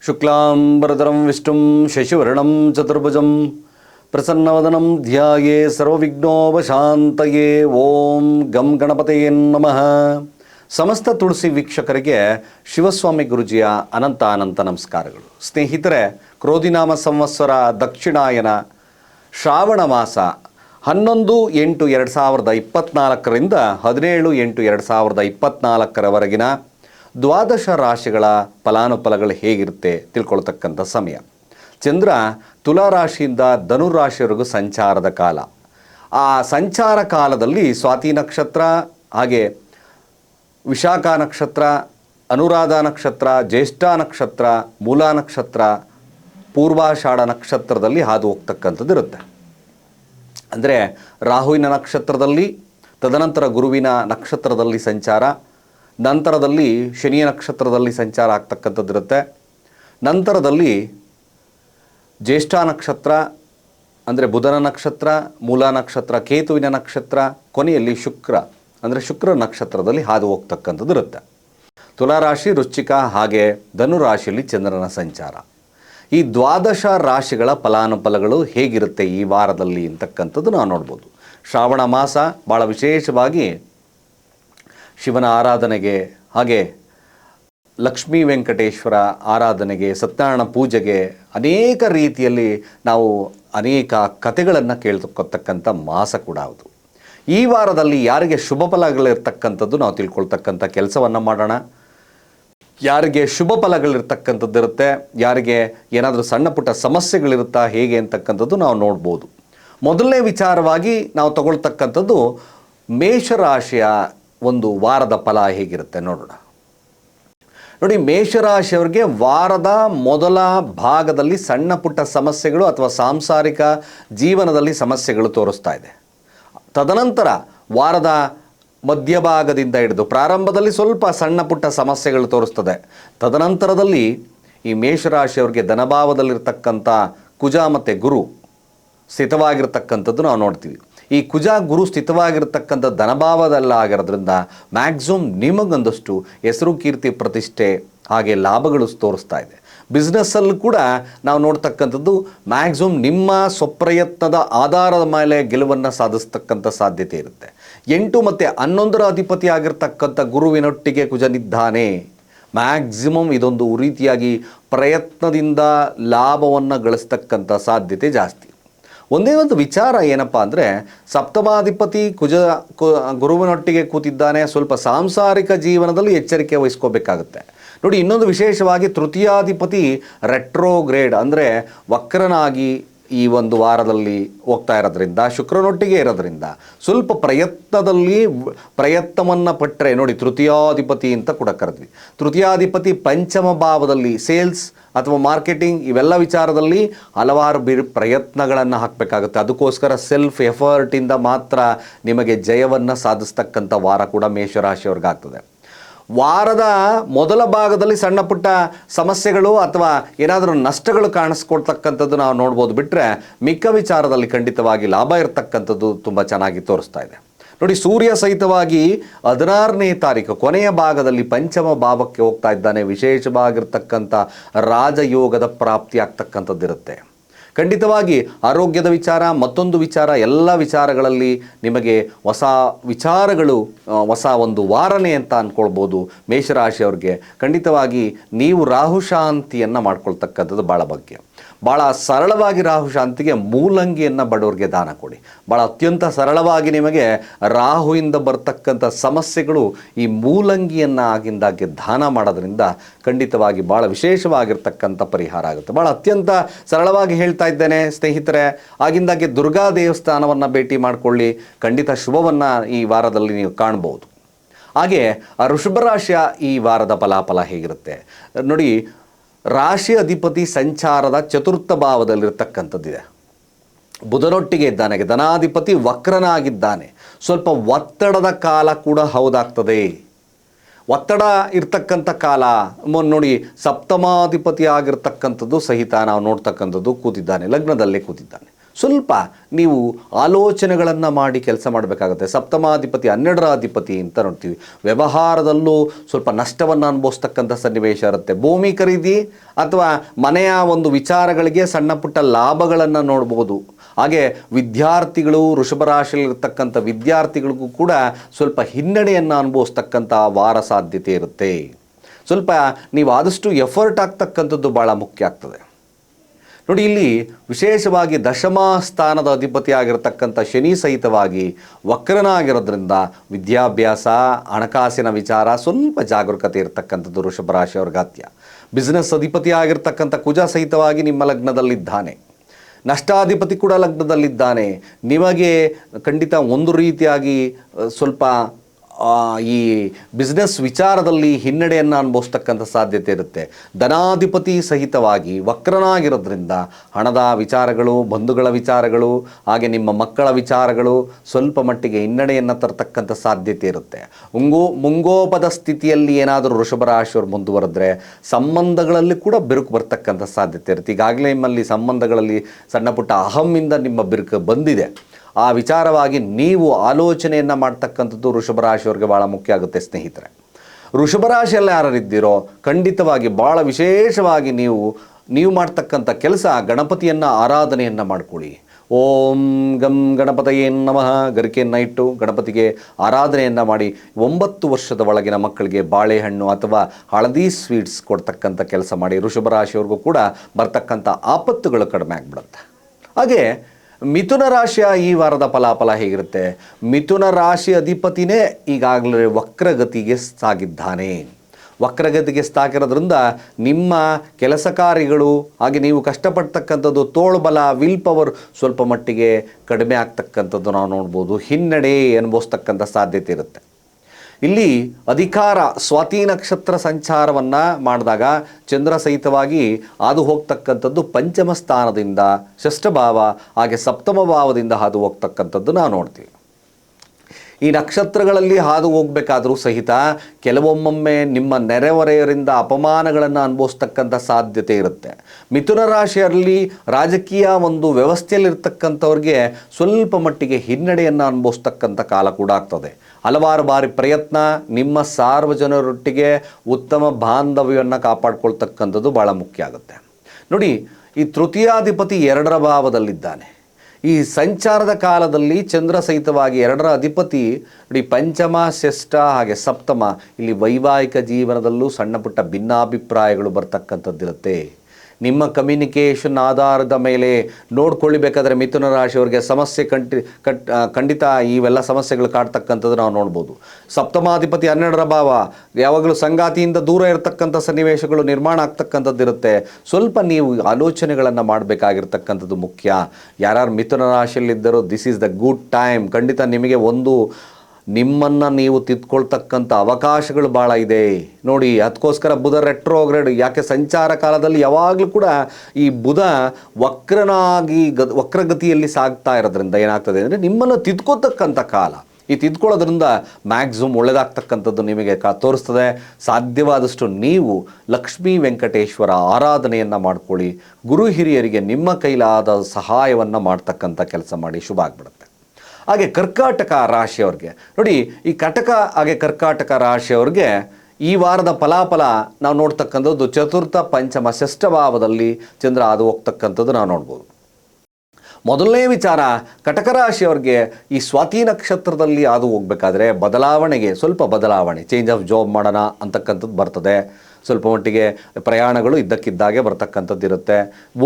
ಶುಕ್ಲಾಂಬರಧರಂ ವಿಷ್ಣುಂ ಶಶಿವರ್ಣಂ ಚತುರ್ಭುಜಂ. ಪ್ರಸನ್ನವದನಂ ಧ್ಯಾಯೇ ಸರ್ವವಿಘ್ನೋಪಶಾಂತಯೇ. ಓಂ ಗಂ ಗಣಪತಯೇ ನಮಃ. ಸಮಸ್ತ ತುಳಸಿ ವೀಕ್ಷಕರಿಗೆ ಶಿವಸ್ವಾಮಿ ಗುರುಜಿಯ ಅನಂತ ಅನಂತ ನಮಸ್ಕಾರಗಳು. ಸ್ನೇಹಿತರೆ, ಕ್ರೋಧಿನಾಮ ಸಂವತ್ಸರ ದಕ್ಷಿಣಾಯನ ಶ್ರಾವಣ ಮಾಸ ಹನ್ನೊಂದು ಎಂಟು ಎರಡು ಸಾವಿರದ ಇಪ್ಪತ್ನಾಲ್ಕರಿಂದ ಹದಿನೇಳು ಎಂಟು ಎರಡು ಸಾವಿರದ ಇಪ್ಪತ್ನಾಲ್ಕರವರೆಗಿನ ದ್ವಾದಶ ರಾಶಿಗಳ ಫಲಾನುಫಲಗಳು ಹೇಗಿರುತ್ತೆ ತಿಳ್ಕೊಳ್ತಕ್ಕಂಥ ಸಮಯ. ಚಂದ್ರ ತುಲಾ ರಾಶಿಯಿಂದ ಧನು ರಾಶಿಯವರೆಗೂ ಸಂಚಾರದ ಕಾಲ. ಆ ಸಂಚಾರ ಕಾಲದಲ್ಲಿ ಸ್ವಾತಿ ನಕ್ಷತ್ರ, ಹಾಗೆ ವಿಶಾಖ ನಕ್ಷತ್ರ, ಅನುರಾಧ ನಕ್ಷತ್ರ, ಜ್ಯೇಷ್ಠ ನಕ್ಷತ್ರ, ಮೂಲ ನಕ್ಷತ್ರ, ಪೂರ್ವಾಷಾಢ ನಕ್ಷತ್ರದಲ್ಲಿ ಹಾದು ಹೋಗ್ತಕ್ಕಂಥದ್ದು ಇರುತ್ತೆ. ಅಂದರೆ ರಾಹುವಿನ ನಕ್ಷತ್ರದಲ್ಲಿ, ತದನಂತರ ಗುರುವಿನ ನಕ್ಷತ್ರದಲ್ಲಿ ಸಂಚಾರ ನಂತರದಲ್ಲಿ ಶನಿ ನಕ್ಷತ್ರದಲ್ಲಿ ಸಂಚಾರ ಆಗ್ತಕ್ಕಂಥದ್ದಿರುತ್ತೆ. ನಂತರದಲ್ಲಿ ಜ್ಯೇಷ್ಠ ನಕ್ಷತ್ರ, ಅಂದರೆ ಬುಧನ ನಕ್ಷತ್ರ, ಮೂಲ ನಕ್ಷತ್ರ, ಕೇತುವಿನ ನಕ್ಷತ್ರ, ಕೊನೆಯಲ್ಲಿ ಶುಕ್ರ, ಅಂದರೆ ಶುಕ್ರ ನಕ್ಷತ್ರದಲ್ಲಿ ಹಾದು ಹೋಗ್ತಕ್ಕಂಥದ್ದು ಇರುತ್ತೆ ತುಲಾರಾಶಿ ವೃಶ್ಚಿಕ, ಹಾಗೆ ಧನು ರಾಶಿಯಲ್ಲಿ ಚಂದ್ರನ ಸಂಚಾರ. ಈ ದ್ವಾದಶ ರಾಶಿಗಳ ಫಲಾನುಫಲಗಳು ಹೇಗಿರುತ್ತೆ ಈ ವಾರದಲ್ಲಿ ಅಂತಕ್ಕಂಥದ್ದು ನಾವು ನೋಡ್ಬೋದು. ಶ್ರಾವಣ ಮಾಸ ಭಾಳ ವಿಶೇಷವಾಗಿ ಶಿವನ ಆರಾಧನೆಗೆ, ಹಾಗೆ ಲಕ್ಷ್ಮೀ ವೆಂಕಟೇಶ್ವರ ಆರಾಧನೆಗೆ, ಸತ್ಯನಾರಾಯಣ ಪೂಜೆಗೆ ಅನೇಕ ರೀತಿಯಲ್ಲಿ ನಾವು ಅನೇಕ ಕಥೆಗಳನ್ನು ಕೇಳ್ತಕ್ಕಂಥ ಮಾಸ ಕೂಡ ಹೌದು ಈ ವಾರದಲ್ಲಿ ಯಾರಿಗೆ ಶುಭ ಫಲಗಳಿರ್ತಕ್ಕಂಥದ್ದು ನಾವು ತಿಳ್ಕೊಳ್ತಕ್ಕಂಥ ಕೆಲಸವನ್ನು ಮಾಡೋಣ. ಯಾರಿಗೆ ಶುಭ ಫಲಗಳಿರ್ತಕ್ಕಂಥದ್ದು ಇರುತ್ತೆ ಯಾರಿಗೆ ಏನಾದರೂ ಸಣ್ಣ ಪುಟ್ಟ ಸಮಸ್ಯೆಗಳಿರುತ್ತಾ ಹೇಗೆ ಅಂತಕ್ಕಂಥದ್ದು ನಾವು ನೋಡ್ಬೋದು. ಮೊದಲನೇ ವಿಚಾರವಾಗಿ ನಾವು ತಗೊಳ್ತಕ್ಕಂಥದ್ದು ಮೇಷರಾಶಿಯ ಒಂದು ವಾರದ ಫಲ ಹೇಗಿರುತ್ತೆ ನೋಡೋಣ. ನೋಡಿ, ಮೇಷರಾಶಿಯವರಿಗೆ ವಾರದ ಮೊದಲ ಭಾಗದಲ್ಲಿ ಸಣ್ಣ ಪುಟ್ಟ ಸಮಸ್ಯೆಗಳು ಅಥವಾ ಸಾಂಸಾರಿಕ ಜೀವನದಲ್ಲಿ ಸಮಸ್ಯೆಗಳು ತೋರಿಸ್ತಾ ಇದೆ. ತದನಂತರ ವಾರದ ಮಧ್ಯಭಾಗದಿಂದ ಹಿಡಿದು ಪ್ರಾರಂಭದಲ್ಲಿ ಸ್ವಲ್ಪ ಸಣ್ಣ ಪುಟ್ಟ ಸಮಸ್ಯೆಗಳು ತೋರಿಸ್ತದೆ. ತದನಂತರದಲ್ಲಿ ಈ ಮೇಷರಾಶಿಯವರಿಗೆ ಧನಭಾವದಲ್ಲಿರ್ತಕ್ಕಂಥ ಕುಜ ಮತ್ತು ಗುರು ಸ್ಥಿತವಾಗಿರ್ತಕ್ಕಂಥದ್ದು ನಾವು ನೋಡ್ತೀವಿ. ಈ ಕುಜ ಗುರು ಸ್ಥಿತವಾಗಿರ್ತಕ್ಕಂಥ ಧನಭಾವದಲ್ಲ ಆಗಿರೋದ್ರಿಂದ ಮ್ಯಾಕ್ಸಿಮಮ್ ನಿಮಗೊಂದಷ್ಟು ಹೆಸರು ಕೀರ್ತಿ ಪ್ರತಿಷ್ಠೆ ಹಾಗೆ ಲಾಭಗಳು ತೋರಿಸ್ತಾ ಇದೆ. ಬಿಸ್ನೆಸ್ಸಲ್ಲೂ ಕೂಡ ನಾವು ನೋಡ್ತಕ್ಕಂಥದ್ದು ಮ್ಯಾಕ್ಸಿಮಮ್ ನಿಮ್ಮ ಸ್ವಪ್ರಯತ್ನದ ಆಧಾರದ ಮೇಲೆ ಗೆಲುವನ್ನು ಸಾಧಿಸ್ತಕ್ಕಂಥ ಸಾಧ್ಯತೆ ಇರುತ್ತೆ. ಎಂಟು ಮತ್ತು ಹನ್ನೊಂದರ ಅಧಿಪತಿ ಆಗಿರ್ತಕ್ಕಂಥ ಗುರುವಿನೊಟ್ಟಿಗೆ ಕುಜನಿದ್ದಾನೆ ಮ್ಯಾಕ್ಸಿಮಮ್ ಇದೊಂದು ರೀತಿಯಾಗಿ ಪ್ರಯತ್ನದಿಂದ ಲಾಭವನ್ನು ಗಳಿಸ್ತಕ್ಕಂಥ ಸಾಧ್ಯತೆ ಜಾಸ್ತಿ. ಒಂದೇ ಒಂದು ವಿಚಾರ ಏನಪ್ಪ ಅಂದರೆ ಸಪ್ತಮಾಧಿಪತಿ ಕುಜ ಗುರುವಿನೊಟ್ಟಿಗೆ ಕೂತಿದ್ದಾನೆ, ಸ್ವಲ್ಪ ಸಾಂಸಾರಿಕ ಜೀವನದಲ್ಲಿ ಎಚ್ಚರಿಕೆ ವಹಿಸ್ಕೋಬೇಕಾಗುತ್ತೆ. ನೋಡಿ ಇನ್ನೊಂದು ವಿಶೇಷವಾಗಿ ತೃತೀಯಾಧಿಪತಿ ರೆಟ್ರೋಗ್ರೇಡ್ ಅಂದರೆ ವಕ್ರನಾಗಿ ಈ ಒಂದು ವಾರದಲ್ಲಿ ಹೋಗ್ತಾ ಇರೋದ್ರಿಂದ, ಶುಕ್ರನೊಟ್ಟಿಗೆ ಇರೋದ್ರಿಂದ ಸ್ವಲ್ಪ ಪ್ರಯತ್ನದಲ್ಲಿ ಪ್ರಯತ್ನವನ್ನು ಪಟ್ಟರೆ ನೋಡಿ ತೃತೀಯಾಧಿಪತಿ ಅಂತ ಕೂಡ ಕರೆದ್ವಿ. ತೃತೀಯಾಧಿಪತಿ ಪಂಚಮ ಭಾವದಲ್ಲಿ ಸೇಲ್ಸ್ ಅಥವಾ ಮಾರ್ಕೆಟಿಂಗ್ ಇವೆಲ್ಲ ವಿಚಾರದಲ್ಲಿ ಹಲವಾರು ಬಿರು ಪ್ರಯತ್ನಗಳನ್ನು ಹಾಕಬೇಕಾಗುತ್ತೆ. ಅದಕ್ಕೋಸ್ಕರ ಸೆಲ್ಫ್ ಎಫರ್ಟಿಂದ ಮಾತ್ರ ನಿಮಗೆ ಜಯವನ್ನು ಸಾಧಿಸ್ತಕ್ಕಂಥ ವಾರ ಕೂಡ ಮೇಷರಾಶಿಯವ್ರಿಗಾಗ್ತದೆ. ವಾರದ ಮೊದಲ ಭಾಗದಲ್ಲಿ ಸಣ್ಣ ಪುಟ್ಟ ಸಮಸ್ಯೆಗಳು ಅಥವಾ ಏನಾದರೂ ನಷ್ಟಗಳು ಕಾಣಿಸ್ಕೊಳ್ತಕ್ಕಂಥದ್ದು ನಾವು ನೋಡ್ಬೋದು ಬಿಟ್ಟರೆ ಮಿಕ್ಕ ವಿಚಾರದಲ್ಲಿ ಖಂಡಿತವಾಗಿ ಲಾಭ ಇರತಕ್ಕಂಥದ್ದು ತುಂಬ ಚೆನ್ನಾಗಿ ತೋರಿಸ್ತಾ ಇದೆ. ನೋಡಿ, ಸೂರ್ಯ ಸಹಿತವಾಗಿ ಹದಿನಾರನೇ ತಾರೀಕು ಕೊನೆಯ ಭಾಗದಲ್ಲಿ ಪಂಚಮ ಭಾವಕ್ಕೆ ಹೋಗ್ತಾ ಇದ್ದಾನೆ. ವಿಶೇಷವಾಗಿರ್ತಕ್ಕಂಥ ರಾಜಯೋಗದ ಪ್ರಾಪ್ತಿ ಆಗ್ತಕ್ಕಂಥದ್ದಿರುತ್ತೆ. ಖಂಡಿತವಾಗಿ ಆರೋಗ್ಯದ ವಿಚಾರ, ಮತ್ತೊಂದು ವಿಚಾರ, ಎಲ್ಲ ವಿಚಾರಗಳಲ್ಲಿ ನಿಮಗೆ ಹೊಸ ವಿಚಾರಗಳು ಹೊಸ ಒಂದು ವಾರನೆ ಅಂತ ಅಂದ್ಕೊಳ್ಬೋದು ಮೇಷರಾಶಿಯವ್ರಿಗೆ. ಖಂಡಿತವಾಗಿ ನೀವು ರಾಹುಶಾಂತಿಯನ್ನು ಮಾಡ್ಕೊಳ್ತಕ್ಕಂಥದ್ದು ಭಾಳ ಬಗ್ಗೆ ಭಾಳ ಸರಳವಾಗಿ ರಾಹು ಶಾಂತಿಗೆ ಮೂಲಂಗಿಯನ್ನು ಬಡವರಿಗೆ ದಾನ ಕೊಡಿ. ಭಾಳ ಅತ್ಯಂತ ಸರಳವಾಗಿ ನಿಮಗೆ ರಾಹುವಿಂದ ಬರ್ತಕ್ಕಂಥ ಸಮಸ್ಯೆಗಳು ಈ ಮೂಲಂಗಿಯನ್ನು ಆಗಿಂದಾಗಿ ದಾನ ಮಾಡೋದ್ರಿಂದ ಖಂಡಿತವಾಗಿ ಭಾಳ ವಿಶೇಷವಾಗಿರ್ತಕ್ಕಂಥ ಪರಿಹಾರ ಆಗುತ್ತೆ. ಭಾಳ ಅತ್ಯಂತ ಸರಳವಾಗಿ ಹೇಳ್ತಾ ಇದ್ದೇನೆ ಸ್ನೇಹಿತರೆ, ಆಗಿಂದಾಗೆ ದುರ್ಗಾ ದೇವಸ್ಥಾನವನ್ನು ಭೇಟಿ ಮಾಡಿಕೊಳ್ಳಿ. ಖಂಡಿತ ಶುಭವನ್ನು ಈ ವಾರದಲ್ಲಿ ನೀವು ಕಾಣ್ಬೋದು. ಹಾಗೆ ವೃಷಭರಾಶಿಯ ಈ ವಾರದ ಫಲಾಫಲ ಹೇಗಿರುತ್ತೆ? ನೋಡಿ ರಾಶಿ ಅಧಿಪತಿ ಸಂಚಾರದ ಚತುರ್ಥ ಭಾವದಲ್ಲಿರ್ತಕ್ಕಂಥದ್ದಿದೆ. ಬುಧನೊಟ್ಟಿಗೆ ಇದ್ದಾನೆ ಧನಾಧಿಪತಿ ವಕ್ರನಾಗಿದ್ದಾನೆ. ಸ್ವಲ್ಪ ಒತ್ತಡದ ಕಾಲ ಕೂಡ ಹೌದಾಗ್ತದೆ. ಒತ್ತಡ ಇರ್ತಕ್ಕಂಥ ಕಾಲ ನೋಡಿ, ಸಪ್ತಮಾಧಿಪತಿ ಆಗಿರ್ತಕ್ಕಂಥದ್ದು ಸಹಿತ ನಾವು ನೋಡ್ತಕ್ಕಂಥದ್ದು ಕೂತಿದ್ದಾನೆ, ಲಗ್ನದಲ್ಲೇ ಕೂತಿದ್ದಾನೆ. ಸ್ವಲ್ಪ ನೀವು ಆಲೋಚನೆಗಳನ್ನು ಮಾಡಿ ಕೆಲಸ ಮಾಡಬೇಕಾಗುತ್ತೆ. ಸಪ್ತಮಾಧಿಪತಿ ಹನ್ನೆರಡರ ಅಧಿಪತಿ ಅಂತ ನೋಡ್ತೀವಿ. ವ್ಯವಹಾರದಲ್ಲೂ ಸ್ವಲ್ಪ ನಷ್ಟವನ್ನು ಅನುಭವಿಸ್ತಕ್ಕಂಥ ಸನ್ನಿವೇಶ ಇರುತ್ತೆ. ಭೂಮಿ ಖರೀದಿ ಅಥವಾ ಮನೆಯ ಒಂದು ವಿಚಾರಗಳಿಗೆ ಸಣ್ಣ ಪುಟ್ಟ ಲಾಭಗಳನ್ನು ನೋಡ್ಬೋದು. ಹಾಗೆ ವಿದ್ಯಾರ್ಥಿಗಳು, ವೃಷಭರಾಶಿಯಲ್ಲಿರ್ತಕ್ಕಂಥ ವಿದ್ಯಾರ್ಥಿಗಳಿಗೂ ಕೂಡ ಸ್ವಲ್ಪ ಹಿನ್ನಡೆಯನ್ನು ಅನುಭವಿಸ್ತಕ್ಕಂಥ ವಾರ ಸಾಧ್ಯತೆ ಇರುತ್ತೆ. ಸ್ವಲ್ಪ ನೀವು ಆದಷ್ಟು ಎಫರ್ಟ್ ಆಗ್ತಕ್ಕಂಥದ್ದು ಭಾಳ ಮುಖ್ಯ ಆಗ್ತದೆ. ನೋಡಿ, ಇಲ್ಲಿ ವಿಶೇಷವಾಗಿ ದಶಮ ಸ್ಥಾನದ ಅಧಿಪತಿ ಆಗಿರತಕ್ಕಂಥ ಶನಿ ಸಹಿತವಾಗಿ ವಕ್ರನಾಗಿರೋದ್ರಿಂದ ವಿದ್ಯಾಭ್ಯಾಸ, ಹಣಕಾಸಿನ ವಿಚಾರ, ಸ್ವಲ್ಪ ಜಾಗರೂಕತೆ ಇರತಕ್ಕಂಥದ್ದು ವೃಷಭ ರಾಶಿಯವ್ರ ಗಾತ್ಯ ಬಿಸ್ನೆಸ್ ಅಧಿಪತಿ ಆಗಿರ್ತಕ್ಕಂಥ ಕುಜ ಸಹಿತವಾಗಿ ನಿಮ್ಮ ಲಗ್ನದಲ್ಲಿದ್ದಾನೆ. ನಷ್ಟಾಧಿಪತಿ ಕೂಡ ಲಗ್ನದಲ್ಲಿದ್ದಾನೆ. ನಿಮಗೆ ಖಂಡಿತ ಒಂದು ರೀತಿಯಾಗಿ ಸ್ವಲ್ಪ ಈ ಬಿಸ್ನೆಸ್ ವಿಚಾರದಲ್ಲಿ ಹಿನ್ನಡೆಯನ್ನು ಅನುಭವಿಸ್ತಕ್ಕಂಥ ಸಾಧ್ಯತೆ ಇರುತ್ತೆ. ಧನಾಧಿಪತಿ ಸಹಿತವಾಗಿ ವಕ್ರನಾಗಿರೋದ್ರಿಂದ ಹಣದ ವಿಚಾರಗಳು, ಬಂಧುಗಳ ವಿಚಾರಗಳು, ಹಾಗೆ ನಿಮ್ಮ ಮಕ್ಕಳ ವಿಚಾರಗಳು ಸ್ವಲ್ಪ ಮಟ್ಟಿಗೆ ಹಿನ್ನಡೆಯನ್ನು ತರತಕ್ಕಂಥ ಸಾಧ್ಯತೆ ಇರುತ್ತೆ. ಮುಂಗೋ ಮುಂಗೋಪದ ಸ್ಥಿತಿಯಲ್ಲಿ ಏನಾದರೂ ವೃಷಭರಾಶಿಯವರು ಮುಂದುವರೆದ್ರೆ ಸಂಬಂಧಗಳಲ್ಲಿ ಕೂಡ ಬಿರುಕು ಬರ್ತಕ್ಕಂಥ ಸಾಧ್ಯತೆ ಇರುತ್ತೆ. ಈಗಾಗಲೇ ನಿಮ್ಮಲ್ಲಿ ಸಂಬಂಧಗಳಲ್ಲಿ ಸಣ್ಣ ಪುಟ್ಟ ಅಹಮ್ಮಿಂದ ನಿಮ್ಮ ಬಿರುಕು ಬಂದಿದೆ. ಆ ವಿಚಾರವಾಗಿ ನೀವು ಆಲೋಚನೆಯನ್ನು ಮಾಡ್ತಕ್ಕಂಥದ್ದು ವೃಷಭ ರಾಶಿಯವ್ರಿಗೆ ಭಾಳ ಮುಖ್ಯ ಆಗುತ್ತೆ, ಸ್ನೇಹಿತರೆ. ವೃಷಭ ರಾಶಿಯಲ್ಲಿ ಯಾರಿದ್ದೀರೋ ಖಂಡಿತವಾಗಿ ಭಾಳ ವಿಶೇಷವಾಗಿ ನೀವು ನೀವು ಮಾಡ್ತಕ್ಕಂಥ ಕೆಲಸ, ಗಣಪತಿಯನ್ನು ಆರಾಧನೆಯನ್ನು ಮಾಡ್ಕೊಳ್ಳಿ. ಓಂ ಗಂ ಗಣಪತಯೇ ನಮಃ, ಗರಿಕೆಯನ್ನು ಇಟ್ಟು ಗಣಪತಿಗೆ ಆರಾಧನೆಯನ್ನು ಮಾಡಿ, ಒಂಬತ್ತು ವರ್ಷದ ಒಳಗಿನ ಮಕ್ಕಳಿಗೆ ಬಾಳೆಹಣ್ಣು ಅಥವಾ ಹಳದಿ ಸ್ವೀಟ್ಸ್ ಕೊಡ್ತಕ್ಕಂಥ ಕೆಲಸ ಮಾಡಿ ವೃಷಭ ರಾಶಿಯವ್ರಿಗೂ ಕೂಡ ಬರ್ತಕ್ಕಂಥ ಆಪತ್ತುಗಳು ಕಡಿಮೆ ಆಗಿಬಿಡುತ್ತೆ. ಹಾಗೆ ಮಿಥುನ ರಾಶಿಯ ಈ ವಾರದ ಫಲಾಫಲ ಹೇಗಿರುತ್ತೆ? ಮಿಥುನ ರಾಶಿ ಅಧಿಪತಿನೇ ಈಗಾಗಲೇ ವಕ್ರಗತಿಗೆ ಸಾಗಿದ್ದಾನೆ. ವಕ್ರಗತಿಗೆ ಸ್ಥಾಕಿರೋದ್ರಿಂದ ನಿಮ್ಮ ಕೆಲಸ ಕಾರ್ಯಗಳು ಹಾಗೆ ನೀವು ಕಷ್ಟಪಡ್ತಕ್ಕಂಥದ್ದು ತೋಳ್ಬಲ ವಿಲ್ ಪವರ್ ಸ್ವಲ್ಪ ಮಟ್ಟಿಗೆ ಕಡಿಮೆ ಆಗ್ತಕ್ಕಂಥದ್ದು ನಾವು ನೋಡ್ಬೋದು. ಹಿನ್ನಡೆ ಅನುಭವಿಸ್ತಕ್ಕಂಥ ಸಾಧ್ಯತೆ ಇರುತ್ತೆ. ಇಲ್ಲಿ ಅಧಿಕಾರ ಸ್ವಾತಿ ನಕ್ಷತ್ರ ಸಂಚಾರವನ್ನು ಮಾಡಿದಾಗ ಚಂದ್ರ ಸಹಿತವಾಗಿ ಹಾದು ಹೋಗ್ತಕ್ಕಂಥದ್ದು ಪಂಚಮ ಸ್ಥಾನದಿಂದ ಷಷ್ಠಭಾವ ಹಾಗೆ ಸಪ್ತಮ ಭಾವದಿಂದ ಹಾದು ಹೋಗ್ತಕ್ಕಂಥದ್ದು ನಾವು ನೋಡ್ತೀವಿ. ಈ ನಕ್ಷತ್ರಗಳಲ್ಲಿ ಹಾದು ಹೋಗಬೇಕಾದರೂ ಸಹಿತ ಕೆಲವೊಮ್ಮೊಮ್ಮೆ ನಿಮ್ಮ ನೆರೆಹೊರೆಯರಿಂದ ಅಪಮಾನಗಳನ್ನು ಅನುಭವಿಸ್ತಕ್ಕಂಥ ಸಾಧ್ಯತೆ ಇರುತ್ತೆ. ಮಿಥುನ ರಾಶಿಯಲ್ಲಿ ರಾಜಕೀಯ ಒಂದು ವ್ಯವಸ್ಥೆಯಲ್ಲಿರ್ತಕ್ಕಂಥವ್ರಿಗೆ ಸ್ವಲ್ಪ ಮಟ್ಟಿಗೆ ಹಿನ್ನಡೆಯನ್ನು ಅನುಭವಿಸ್ತಕ್ಕಂಥ ಕಾಲ ಕೂಡ ಆಗ್ತದೆ. ಹಲವಾರು ಬಾರಿ ಪ್ರಯತ್ನ, ನಿಮ್ಮ ಸಾರ್ವಜನರೊಟ್ಟಿಗೆ ಉತ್ತಮ ಬಾಂಧವ್ಯವನ್ನು ಕಾಪಾಡ್ಕೊಳ್ತಕ್ಕಂಥದ್ದು ಭಾಳ ಮುಖ್ಯ ಆಗುತ್ತೆ. ನೋಡಿ, ಈ ತೃತೀಯಾಧಿಪತಿ ಎರಡರ ಭಾವದಲ್ಲಿದ್ದಾನೆ. ಈ ಸಂಚಾರದ ಕಾಲದಲ್ಲಿ ಚಂದ್ರ ಸಹಿತವಾಗಿ ಎರಡರ ಅಧಿಪತಿ, ನೋಡಿ, ಪಂಚಮ, ಷಷ್ಠ, ಹಾಗೆ ಸಪ್ತಮ, ಇಲ್ಲಿ ವೈವಾಹಿಕ ಜೀವನದಲ್ಲೂ ಸಣ್ಣ ಪುಟ್ಟ ಭಿನ್ನಾಭಿಪ್ರಾಯಗಳು ಬರ್ತಕ್ಕಂಥದ್ದಿರುತ್ತೆ. ನಿಮ್ಮ ಕಮ್ಯುನಿಕೇಷನ್ ಆಧಾರದ ಮೇಲೆ ನೋಡ್ಕೊಳ್ಬೇಕಾದ್ರೆ ಮಿಥುನ ರಾಶಿಯವರಿಗೆ ಸಮಸ್ಯೆ ಕಂಟಿ, ಕಟ್ ಖಂಡಿತ ಇವೆಲ್ಲ ಸಮಸ್ಯೆಗಳು ಕಾಡ್ತಕ್ಕಂಥದ್ದು ನಾವು ನೋಡ್ಬೋದು. ಸಪ್ತಮಾಧಿಪತಿ ಹನ್ನೆರಡರ ಭಾವ, ಯಾವಾಗಲೂ ಸಂಗಾತಿಯಿಂದ ದೂರ ಇರತಕ್ಕಂಥ ಸನ್ನಿವೇಶಗಳು ನಿರ್ಮಾಣ ಆಗ್ತಕ್ಕಂಥದ್ದಿರುತ್ತೆ ಸ್ವಲ್ಪ ನೀವು ಆಲೋಚನೆಗಳನ್ನು ಮಾಡಬೇಕಾಗಿರ್ತಕ್ಕಂಥದ್ದು ಮುಖ್ಯ. ಯಾರ್ಯಾರು ಮಿಥುನ ರಾಶಿಯಲ್ಲಿದ್ದರೂ this is the good time ಖಂಡಿತ ನಿಮಗೆ ಒಂದು ನಿಮ್ಮನ್ನು ನೀವು ತಿದ್ಕೊಳ್ತಕ್ಕಂಥ ಅವಕಾಶಗಳು ಭಾಳ ಇದೆ. ನೋಡಿ ಅದಕ್ಕೋಸ್ಕರ ಬುಧ ರೆಟ್ರೋಗ್ರೇಡ್ ಯಾಕೆ ಸಂಚಾರ ಕಾಲದಲ್ಲಿ ಯಾವಾಗಲೂ ಕೂಡ ಈ ಬುಧ ವಕ್ರನಾಗಿ ಗ ವಕ್ರಗತಿಯಲ್ಲಿ ಸಾಗ್ತಾ ಇರೋದ್ರಿಂದ ಏನಾಗ್ತದೆ ಅಂದರೆ ನಿಮ್ಮನ್ನು ತಿದ್ಕೋತಕ್ಕಂಥ ಕಾಲ. ಈ ತಿದ್ಕೊಳ್ಳೋದ್ರಿಂದ ಮ್ಯಾಕ್ಸಿಮಮ್ ಒಳ್ಳೆಯದಾಗ್ತಕ್ಕಂಥದ್ದು ನಿಮಗೆ ಕ, ತೋರಿಸ್ತದೆ. ಸಾಧ್ಯವಾದಷ್ಟು ನೀವು ಲಕ್ಷ್ಮೀ ವೆಂಕಟೇಶ್ವರ ಆರಾಧನೆಯನ್ನು ಮಾಡ್ಕೊಳ್ಳಿ. ಗುರು ಹಿರಿಯರಿಗೆ ನಿಮ್ಮ ಕೈಲಾದ ಸಹಾಯವನ್ನು ಮಾಡ್ತಕ್ಕಂಥ ಕೆಲಸ ಮಾಡಿ. ಶುಭ ಆಗ್ಬಿಡುತ್ತೆ. ಹಾಗೆ ಕರ್ಕಾಟಕ ರಾಶಿಯವ್ರಿಗೆ ನೋಡಿ, ಈ ಕಟಕ ಹಾಗೆ ಕರ್ಕಾಟಕ ರಾಶಿಯವ್ರಿಗೆ ಈ ವಾರದ ಫಲಾಫಲ ನಾವು ನೋಡ್ತಕ್ಕಂಥದ್ದು ಚತುರ್ಥ ಪಂಚಮ ಷಷ್ಠ ಭಾವದಲ್ಲಿ ಚಂದ್ರ ಅದು ಹೋಗ್ತಕ್ಕಂಥದ್ದು ನಾವು ನೋಡ್ಬೋದು. ಮೊದಲನೇ ವಿಚಾರ, ಕಟಕ ರಾಶಿಯವ್ರಿಗೆ ಈ ಸ್ವಾತಿ ನಕ್ಷತ್ರದಲ್ಲಿ ಅದು ಹೋಗ್ಬೇಕಾದ್ರೆ ಬದಲಾವಣೆಗೆ, ಸ್ವಲ್ಪ ಬದಲಾವಣೆ ಚೇಂಜ್ ಆಫ್ ಜಾಬ್ ಮಾಡೋಣ ಅಂತಕ್ಕಂಥದ್ದು ಬರ್ತದೆ. ಸ್ವಲ್ಪ ಮಟ್ಟಿಗೆ ಪ್ರಯಾಣಗಳು ಇದ್ದಕ್ಕಿದ್ದಾಗೆ ಬರ್ತಕ್ಕಂಥದ್ದು ಇರುತ್ತೆ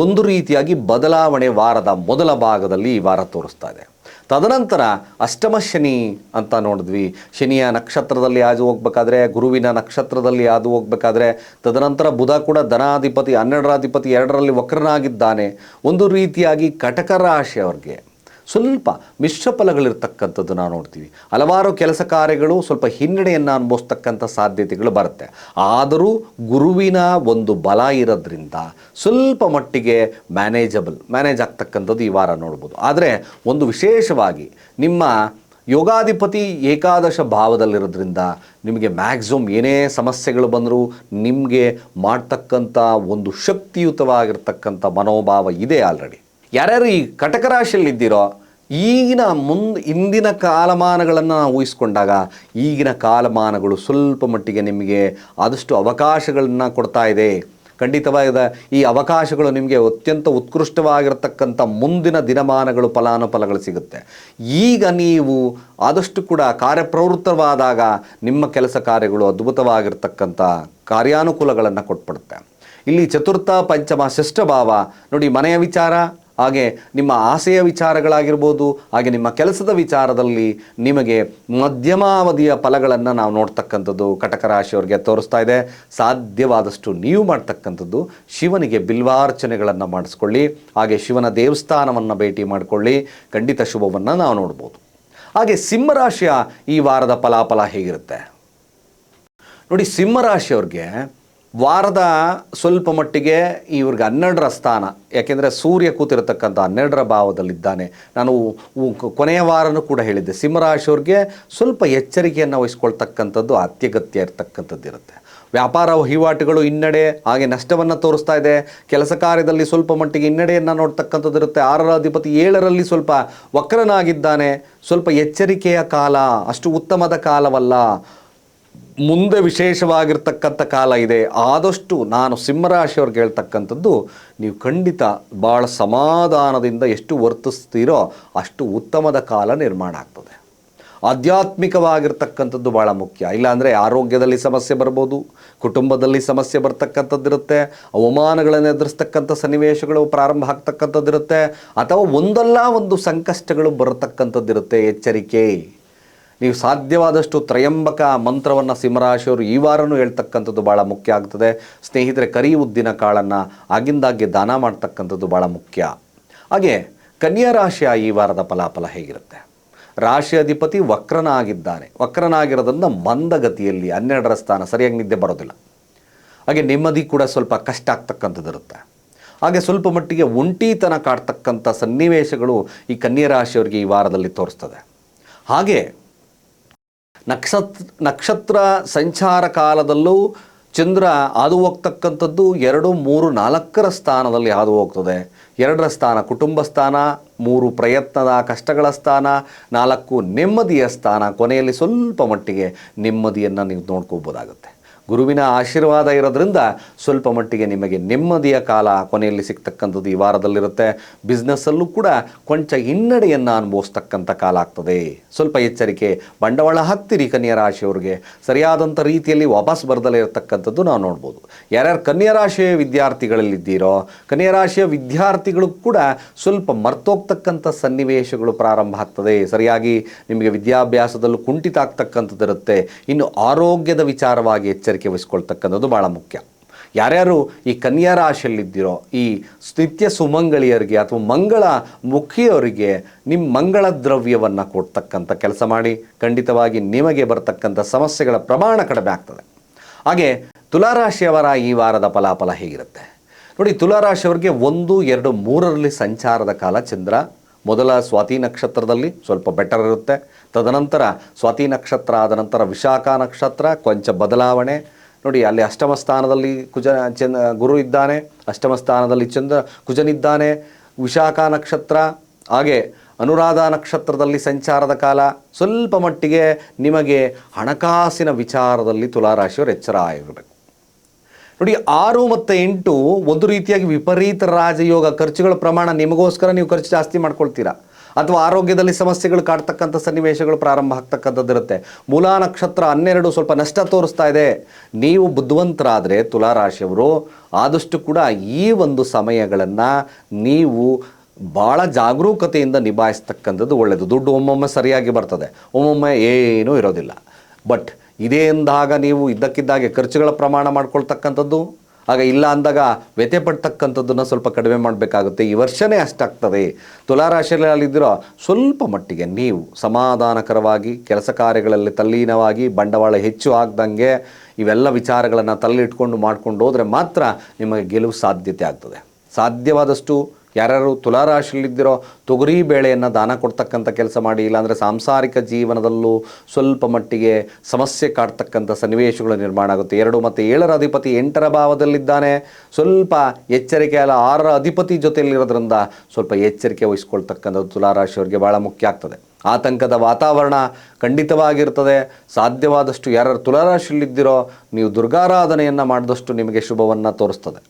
ಒಂದು ರೀತಿಯಾಗಿ ಬದಲಾವಣೆ ವಾರದ ಮೊದಲ ಭಾಗದಲ್ಲಿ ಈ ವಾರ ತೋರಿಸ್ತಾ ಇದೆ. ತದನಂತರ ಅಷ್ಟಮ ಶನಿ ಅಂತ ನೋಡಿದ್ವಿ. ಶನಿಯ ನಕ್ಷತ್ರದಲ್ಲಿ ಹಾದು ಹೋಗ್ಬೇಕಾದ್ರೆ, ಗುರುವಿನ ನಕ್ಷತ್ರದಲ್ಲಿ ಹಾದು ಹೋಗ್ಬೇಕಾದ್ರೆ, ತದನಂತರ ಬುಧ ಕೂಡ ಧನಾಧಿಪತಿ, ಹನ್ನೆರಡರಾಧಿಪತಿ ಎರಡರಲ್ಲಿ ವಕ್ರನಾಗಿದ್ದಾನೆ. ಒಂದು ರೀತಿಯಾಗಿ ಕಟಕ ರಾಶಿಯವ್ರಿಗೆ ಸ್ವಲ್ಪ ಮಿಶ್ರ ಫಲಗಳಿರ್ತಕ್ಕಂಥದ್ದು ನಾವು ನೋಡ್ತೀವಿ. ಹಲವಾರು ಕೆಲಸ ಕಾರ್ಯಗಳು ಸ್ವಲ್ಪ ಹಿನ್ನಡೆಯನ್ನು ಅನುಭವಿಸ್ತಕ್ಕಂಥ ಸಾಧ್ಯತೆಗಳು ಬರುತ್ತೆ. ಆದರೂ ಗುರುವಿನ ಒಂದು ಬಲ ಇರೋದ್ರಿಂದ ಸ್ವಲ್ಪ ಮಟ್ಟಿಗೆ ಮ್ಯಾನೇಜಬಲ್ ಮ್ಯಾನೇಜ್ ಆಗ್ತಕ್ಕಂಥದ್ದು ಈ ವಾರ ನೋಡ್ಬೋದು. ಆದರೆ ಒಂದು ವಿಶೇಷವಾಗಿ ನಿಮ್ಮ ಯೋಗಾಧಿಪತಿ ಏಕಾದಶ ಭಾವದಲ್ಲಿರೋದ್ರಿಂದ ನಿಮಗೆ ಮ್ಯಾಕ್ಸಿಮಮ್ ಏನೇ ಸಮಸ್ಯೆಗಳು ಬಂದರೂ ನಿಮಗೆ ಮಾಡ್ತಕ್ಕಂಥ ಒಂದು ಶಕ್ತಿಯುತವಾಗಿರ್ತಕ್ಕಂಥ ಮನೋಭಾವ ಇದೆ ಆಲ್ರೆಡಿ ಯಾರ್ಯಾರು ಈ ಕಟಕ ರಾಶಿಯಲ್ಲಿದ್ದೀರೋ ಈಗಿನ ಮುಂದೆ, ಇಂದಿನ ಕಾಲಮಾನಗಳನ್ನು ನಾವು ಊಹಿಸ್ಕೊಂಡಾಗ ಈಗಿನ ಕಾಲಮಾನಗಳು ಸ್ವಲ್ಪ ಮಟ್ಟಿಗೆ ನಿಮಗೆ ಆದಷ್ಟು ಅವಕಾಶಗಳನ್ನು ಕೊಡ್ತಾ ಇದೆ. ಖಂಡಿತವಾದ ಈ ಅವಕಾಶಗಳು ನಿಮಗೆ ಅತ್ಯಂತ ಉತ್ಕೃಷ್ಟವಾಗಿರತಕ್ಕಂಥ ಮುಂದಿನ ದಿನಮಾನಗಳು ಫಲಾನುಫಲಗಳು ಸಿಗುತ್ತೆ. ಈಗ ನೀವು ಆದಷ್ಟು ಕೂಡ ಕಾರ್ಯಪ್ರವೃತ್ತವಾದಾಗ ನಿಮ್ಮ ಕೆಲಸ ಕಾರ್ಯಗಳು ಅದ್ಭುತವಾಗಿರ್ತಕ್ಕಂಥ ಕಾರ್ಯಾನುಕೂಲಗಳನ್ನು ಕೊಟ್ಬಿಡುತ್ತೆ. ಇಲ್ಲಿ ಚತುರ್ಥ, ಪಂಚಮ, ಷಷ್ಠ ಭಾವ, ನೋಡಿ ಮನೆಯ ವಿಚಾರ. ಹಾಗೆ ನಿಮ್ಮ ಆಸೆಯ ವಿಚಾರಗಳಾಗಿರ್ಬೋದು, ಹಾಗೆ ನಿಮ್ಮ ಕೆಲಸದ ವಿಚಾರದಲ್ಲಿ ನಿಮಗೆ ಮಧ್ಯಮಾವಧಿಯ ಫಲಗಳನ್ನು ನಾವು ನೋಡ್ತಕ್ಕಂಥದ್ದು ಕಟಕ ರಾಶಿಯವರಿಗೆ ತೋರಿಸ್ತಾ ಇದೆ. ಸಾಧ್ಯವಾದಷ್ಟು ನೀವು ಮಾಡ್ತಕ್ಕಂಥದ್ದು ಶಿವನಿಗೆ ಬಿಲ್ವಾರ್ಚನೆಗಳನ್ನು ಮಾಡಿಸ್ಕೊಳ್ಳಿ, ಹಾಗೆ ಶಿವನ ದೇವಸ್ಥಾನವನ್ನು ಭೇಟಿ ಮಾಡಿಕೊಳ್ಳಿ. ಖಂಡಿತ ಶುಭವನ್ನು ನಾವು ನೋಡ್ಬೋದು. ಹಾಗೆ ಸಿಂಹರಾಶಿಯ ಈ ವಾರದ ಫಲಾಫಲ ಹೇಗಿರುತ್ತೆ? ನೋಡಿ ಸಿಂಹರಾಶಿಯವ್ರಿಗೆ ವಾರದ ಸ್ವಲ್ಪ ಮಟ್ಟಿಗೆ ಇವ್ರಿಗೆ ಹನ್ನೆರಡರ ಸ್ಥಾನ, ಯಾಕೆಂದರೆ ಸೂರ್ಯ ಕೂತಿರತಕ್ಕಂಥ ಹನ್ನೆರಡರ ಭಾವದಲ್ಲಿದ್ದಾನೆ. ನಾನು ಕೊನೆಯ ವಾರನೂ ಕೂಡ ಹೇಳಿದ್ದೆ ಸಿಂಹರಾಶಿಯವ್ರಿಗೆ ಸ್ವಲ್ಪ ಎಚ್ಚರಿಕೆಯನ್ನು ವಹಿಸ್ಕೊಳ್ತಕ್ಕಂಥದ್ದು ಅತ್ಯಗತ್ಯ ಇರತಕ್ಕಂಥದ್ದು ಇರುತ್ತೆ. ವ್ಯಾಪಾರ ವಹಿವಾಟುಗಳು ಹಿನ್ನಡೆ, ಹಾಗೆ ನಷ್ಟವನ್ನು ತೋರಿಸ್ತಾ ಇದೆ. ಕೆಲಸ ಕಾರ್ಯದಲ್ಲಿ ಸ್ವಲ್ಪ ಮಟ್ಟಿಗೆ ಹಿನ್ನಡೆಯನ್ನು ನೋಡ್ತಕ್ಕಂಥದ್ದು ಇರುತ್ತೆ. ಆರರ ಅಧಿಪತಿ ಏಳರಲ್ಲಿ ಸ್ವಲ್ಪ ವಕ್ರನಾಗಿದ್ದಾನೆ. ಸ್ವಲ್ಪ ಎಚ್ಚರಿಕೆಯ ಕಾಲ, ಅಷ್ಟು ಉತ್ತಮದ ಕಾಲವಲ್ಲ. ಮುಂದೆ ವಿಶೇಷವಾಗಿರ್ತಕ್ಕಂಥ ಕಾಲ ಇದೆ. ಆದಷ್ಟು ನಾನು ಸಿಂಹರಾಶಿಯವ್ರಿಗೆ ಹೇಳ್ತಕ್ಕಂಥದ್ದು, ನೀವು ಖಂಡಿತ ಭಾಳ ಸಮಾಧಾನದಿಂದ ಎಷ್ಟು ವರ್ತಿಸ್ತೀರೋ ಅಷ್ಟು ಉತ್ತಮದ ಕಾಲ ನಿರ್ಮಾಣ ಆಗ್ತದೆ. ಆಧ್ಯಾತ್ಮಿಕವಾಗಿರ್ತಕ್ಕಂಥದ್ದು ಭಾಳ ಮುಖ್ಯ. ಇಲ್ಲಾಂದರೆ ಆರೋಗ್ಯದಲ್ಲಿ ಸಮಸ್ಯೆ ಬರ್ಬೋದು, ಕುಟುಂಬದಲ್ಲಿ ಸಮಸ್ಯೆ ಬರ್ತಕ್ಕಂಥದ್ದಿರುತ್ತೆ, ಅವಮಾನಗಳನ್ನು ಎದುರಿಸ್ತಕ್ಕಂಥ ಸನ್ನಿವೇಶಗಳು ಪ್ರಾರಂಭ ಆಗ್ತಕ್ಕಂಥದ್ದಿರುತ್ತೆ, ಅಥವಾ ಒಂದಲ್ಲ ಒಂದು ಸಂಕಷ್ಟಗಳು ಬರತಕ್ಕಂಥದ್ದಿರುತ್ತೆ, ಎಚ್ಚರಿಕೆ. ನೀವು ಸಾಧ್ಯವಾದಷ್ಟು ತ್ರಯಂಬಕ ಮಂತ್ರವನ್ನು ಸಿಂಹರಾಶಿಯವರು ಈ ವಾರನೂ ಹೇಳ್ತಕ್ಕಂಥದ್ದು ಭಾಳ ಮುಖ್ಯ ಆಗ್ತದೆ. ಸ್ನೇಹಿತರೆ ಕರಿ ಉದ್ದಿನ ಕಾಳನ್ನು ಆಗಿಂದಾಗ್ಗೆ ದಾನ ಮಾಡ್ತಕ್ಕಂಥದ್ದು ಭಾಳ ಮುಖ್ಯ. ಹಾಗೆ, ಕನ್ಯಾ ರಾಶಿಯ ಈ ವಾರದ ಫಲಾಫಲ ಹೇಗಿರುತ್ತೆ? ರಾಶಿ ಅಧಿಪತಿ ವಕ್ರನಾಗಿದ್ದಾನೆ ವಕ್ರನಾಗಿರೋದ್ರಿಂದ ಮಂದಗತಿಯಲ್ಲಿ ಹನ್ನೆರಡರ ಸ್ಥಾನ, ಸರಿಯಾಗಿ ನಿದ್ದೆ ಬರೋದಿಲ್ಲ. ಹಾಗೆ ನೆಮ್ಮದಿ ಕೂಡ ಸ್ವಲ್ಪ ಕಷ್ಟ ಆಗ್ತಕ್ಕಂಥದ್ದು ಇರುತ್ತೆ. ಹಾಗೆ ಸ್ವಲ್ಪ ಮಟ್ಟಿಗೆ ಒಂಟಿತನ ಕಾಡ್ತಕ್ಕಂಥ ಸನ್ನಿವೇಶಗಳು ಈ ಕನ್ಯಾ ರಾಶಿಯವರಿಗೆ ಈ ವಾರದಲ್ಲಿ ತೋರಿಸ್ತದೆ. ಹಾಗೆ ನಕ್ಷತ್ರ ನಕ್ಷತ್ರ ಸಂಚಾರ ಕಾಲದಲ್ಲೂ ಚಂದ್ರ ಹಾದು ಹೋಗ್ತಕ್ಕಂಥದ್ದು ಎರಡು, ಮೂರು, ನಾಲ್ಕರ ಸ್ಥಾನದಲ್ಲಿ ಹಾದು ಹೋಗ್ತದೆ ಎರಡರ ಸ್ಥಾನ ಕುಟುಂಬ ಸ್ಥಾನ, ಮೂರು ಪ್ರಯತ್ನದ ಕಷ್ಟಗಳ ಸ್ಥಾನ, ನಾಲ್ಕು ನೆಮ್ಮದಿಯ ಸ್ಥಾನ. ಕೊನೆಯಲ್ಲಿ ಸ್ವಲ್ಪ ಮಟ್ಟಿಗೆ ನೆಮ್ಮದಿಯನ್ನು ನೀವು ನೋಡ್ಕೋಬೋದಾಗುತ್ತೆ ಗುರುವಿನ ಆಶೀರ್ವಾದ ಇರೋದ್ರಿಂದ ಸ್ವಲ್ಪ ಮಟ್ಟಿಗೆ ನಿಮಗೆ ನೆಮ್ಮದಿಯ ಕಾಲ ಕೊನೆಯಲ್ಲಿ ಸಿಗ್ತಕ್ಕಂಥದ್ದು ಈ ವಾರದಲ್ಲಿರುತ್ತೆ. ಬಿಸ್ನೆಸ್ಸಲ್ಲೂ ಕೂಡ ಕೊಂಚ ಹಿನ್ನಡೆಯನ್ನು ಅನುಭವಿಸ್ತಕ್ಕಂಥ ಕಾಲ ಆಗ್ತದೆ. ಸ್ವಲ್ಪ ಎಚ್ಚರಿಕೆ, ಬಂಡವಾಳ ಹಾಕ್ತೀರಿ ಕನ್ಯಾ ರಾಶಿಯವ್ರಿಗೆ. ಸರಿಯಾದಂಥ ರೀತಿಯಲ್ಲಿ ವಾಪಸ್ ಬರದಲ್ಲೇ ಇರತಕ್ಕಂಥದ್ದು ನಾವು ನೋಡ್ಬೋದು. ಯಾರ್ಯಾರು ಕನ್ಯಾ ರಾಶಿಯ ವಿದ್ಯಾರ್ಥಿಗಳಲ್ಲಿದ್ದೀರೋ, ಕನ್ಯಾ ರಾಶಿಯ ವಿದ್ಯಾರ್ಥಿಗಳು ಕೂಡ ಸ್ವಲ್ಪ ಮರ್ತೋಗ್ತಕ್ಕಂಥ ಸನ್ನಿವೇಶಗಳು ಪ್ರಾರಂಭ ಆಗ್ತದೆ. ಸರಿಯಾಗಿ ನಿಮಗೆ ವಿದ್ಯಾಭ್ಯಾಸದಲ್ಲೂ ಕುಂಠಿತ ಆಗ್ತಕ್ಕಂಥದ್ದಿರುತ್ತೆ. ಇನ್ನು ಆರೋಗ್ಯದ ವಿಚಾರವಾಗಿ ಎಚ್ಚರಿಕೆ ವಹಿಸ್ಕೊಳ್ತಕ್ಕಂಥದ್ದು ಭಾಳ ಮುಖ್ಯ. ಯಾರ್ಯಾರು ಈ ಕನ್ಯಾ ರಾಶಿಯಲ್ಲಿದ್ದೀರೋ, ಈ ನಿತ್ಯ ಸುಮಂಗಳಿಯರಿಗೆ ಅಥವಾ ಮಂಗಳ ಮುಖಿಯವರಿಗೆ ನಿಮ್ಮ ಮಂಗಳ ದ್ರವ್ಯವನ್ನು ಕೊಡ್ತಕ್ಕಂಥ ಕೆಲಸ ಮಾಡಿ, ಖಂಡಿತವಾಗಿ ನಿಮಗೆ ಬರ್ತಕ್ಕಂಥ ಸಮಸ್ಯೆಗಳ ಪ್ರಮಾಣ ಕಡಿಮೆ ಆಗ್ತದೆ. ಹಾಗೆ ತುಲಾರಾಶಿಯವರ ಈ ವಾರದ ಫಲಾಫಲ ಹೇಗಿರುತ್ತೆ? ನೋಡಿ, ತುಲಾರಾಶಿಯವರಿಗೆ ಒಂದು, ಎರಡು, ಮೂರರಲ್ಲಿ ಸಂಚಾರದ ಕಾಲ ಚಂದ್ರ ಮೊದಲ ಸ್ವಾತಿ ನಕ್ಷತ್ರದಲ್ಲಿ ಸ್ವಲ್ಪ ಬೆಟರ್ ಇರುತ್ತೆ. ತದನಂತರ ಸ್ವಾತಿ ನಕ್ಷತ್ರ ಆದ ನಂತರ ವಿಶಾಖ ನಕ್ಷತ್ರ, ಕೊಂಚ ಬದಲಾವಣೆ. ನೋಡಿ, ಅಲ್ಲಿ ಅಷ್ಟಮ ಸ್ಥಾನದಲ್ಲಿ ಕುಜ ಚಂದ ಗುರು ಇದ್ದಾನೆ, ಅಷ್ಟಮ ಸ್ಥಾನದಲ್ಲಿ ಚಂದ್ರ, ಕುಜನಿದ್ದಾನೆ. ವಿಶಾಖ ನಕ್ಷತ್ರ, ಹಾಗೆ ಅನುರಾಧ ನಕ್ಷತ್ರದಲ್ಲಿ ಸಂಚಾರದ ಕಾಲ. ಸ್ವಲ್ಪ ಮಟ್ಟಿಗೆ ನಿಮಗೆ ಹಣಕಾಸಿನ ವಿಚಾರದಲ್ಲಿ ತುಲಾರಾಶಿಯವರು ಎಚ್ಚರ ಆಗಿರಬೇಕು. ನೋಡಿ, ಆರು ಮತ್ತು ಎಂಟು ಒಂದು ರೀತಿಯಾಗಿ ವಿಪರೀತ ರಾಜಯೋಗ ಖರ್ಚುಗಳ ಪ್ರಮಾಣ ನಿಮಗೋಸ್ಕರ ನೀವು ಖರ್ಚು ಜಾಸ್ತಿ ಮಾಡ್ಕೊಳ್ತೀರಾ? ಅಥವಾ ಆರೋಗ್ಯದಲ್ಲಿ ಸಮಸ್ಯೆಗಳು ಕಾಡ್ತಕ್ಕಂಥ ಸನ್ನಿವೇಶಗಳು ಪ್ರಾರಂಭ ಆಗ್ತಕ್ಕಂಥದ್ದಿರುತ್ತೆ. ಮೂಲಾ ನಕ್ಷತ್ರ ಹನ್ನೆರಡು ಸ್ವಲ್ಪ ನಷ್ಟ ತೋರಿಸ್ತಾ ಇದೆ. ನೀವು ಬುದ್ಧಿವಂತರಾದರೆ ತುಲಾರಾಶಿಯವರು, ಆದಷ್ಟು ಕೂಡ ಈ ಒಂದು ಸಮಯಗಳನ್ನು ನೀವು ಭಾಳ ಜಾಗರೂಕತೆಯಿಂದ ನಿಭಾಯಿಸ್ತಕ್ಕಂಥದ್ದು ಒಳ್ಳೆಯದು ದುಡ್ಡು ಒಮ್ಮೊಮ್ಮೆ ಸರಿಯಾಗಿ ಬರ್ತದೆ. ಒಮ್ಮೊಮ್ಮೆ ಏನೂ ಇರೋದಿಲ್ಲ. ಬಟ್ ಇದೇ ಅಂದಾಗ ನೀವು ಇದ್ದಕ್ಕಿದ್ದಾಗೆ ಖರ್ಚುಗಳ ಪ್ರಮಾಣ ಮಾಡ್ಕೊಳ್ತಕ್ಕಂಥದ್ದು, ಆಗ ಇಲ್ಲ ಅಂದಾಗ ವ್ಯಥೆ ಪಡ್ತಕ್ಕಂಥದ್ದನ್ನು ಸ್ವಲ್ಪ ಕಡಿಮೆ ಮಾಡಬೇಕಾಗುತ್ತೆ. ಈ ವರ್ಷನೇ ಅಷ್ಟಾಗ್ತದೆ. ತುಲಾರಾಶಿಯಲ್ಲಿದ್ದಿರೋ ಸ್ವಲ್ಪ ಮಟ್ಟಿಗೆ ನೀವು ಸಮಾಧಾನಕರವಾಗಿ, ಕೆಲಸ ಕಾರ್ಯಗಳಲ್ಲಿ ತಲ್ಲೀನವಾಗಿ, ಬಂಡವಾಳ ಹೆಚ್ಚು ಆಗ್ದಂಗೆ ಇವೆಲ್ಲ ವಿಚಾರಗಳನ್ನು ತಲ್ಲಿಟ್ಕೊಂಡು ಮಾಡ್ಕೊಂಡು ಹೋದರೆ ಮಾತ್ರ ನಿಮಗೆ ಗೆಲುವು ಸಾಧ್ಯತೆ ಆಗ್ತದೆ. ಸಾಧ್ಯವಾದಷ್ಟು ಯಾರ್ಯಾರು ತುಲಾರಾಶಿಯಲ್ಲಿದ್ದಿರೋ ತೊಗರಿ ಬೇಳೆಯನ್ನು ದಾನ ಕೊಡ್ತಕ್ಕಂಥ ಕೆಲಸ ಮಾಡಿ, ಇಲ್ಲಾಂದರೆ ಸಾಂಸಾರಿಕ ಜೀವನದಲ್ಲೂ ಸ್ವಲ್ಪ ಮಟ್ಟಿಗೆ ಸಮಸ್ಯೆ ಕಾಡ್ತಕ್ಕಂಥ ಸನ್ನಿವೇಶಗಳು ನಿರ್ಮಾಣ ಆಗುತ್ತೆ. ಎರಡು ಮತ್ತು ಏಳರ ಅಧಿಪತಿ ಎಂಟರ ಭಾವದಲ್ಲಿದ್ದಾನೆ. ಸ್ವಲ್ಪ ಎಚ್ಚರಿಕೆ ಅಲ್ಲ, ಆರರ ಅಧಿಪತಿ ಜೊತೆಯಲ್ಲಿರೋದ್ರಿಂದ ಸ್ವಲ್ಪ ಎಚ್ಚರಿಕೆ ವಹಿಸ್ಕೊಳ್ತಕ್ಕಂಥದ್ದು ತುಲಾರಾಶಿಯವರಿಗೆ ಭಾಳ ಮುಖ್ಯ ಆಗ್ತದೆ. ಆತಂಕದ ವಾತಾವರಣ ಖಂಡಿತವಾಗಿರ್ತದೆ. ಸಾಧ್ಯವಾದಷ್ಟು ಯಾರು ತುಲಾರಾಶಿಯಲ್ಲಿದ್ದಿರೋ, ನೀವು ದುರ್ಗಾರಾಧನೆಯನ್ನು ಮಾಡಿದಷ್ಟು ನಿಮಗೆ ಶುಭವನ್ನು ತೋರಿಸ್ತದೆ.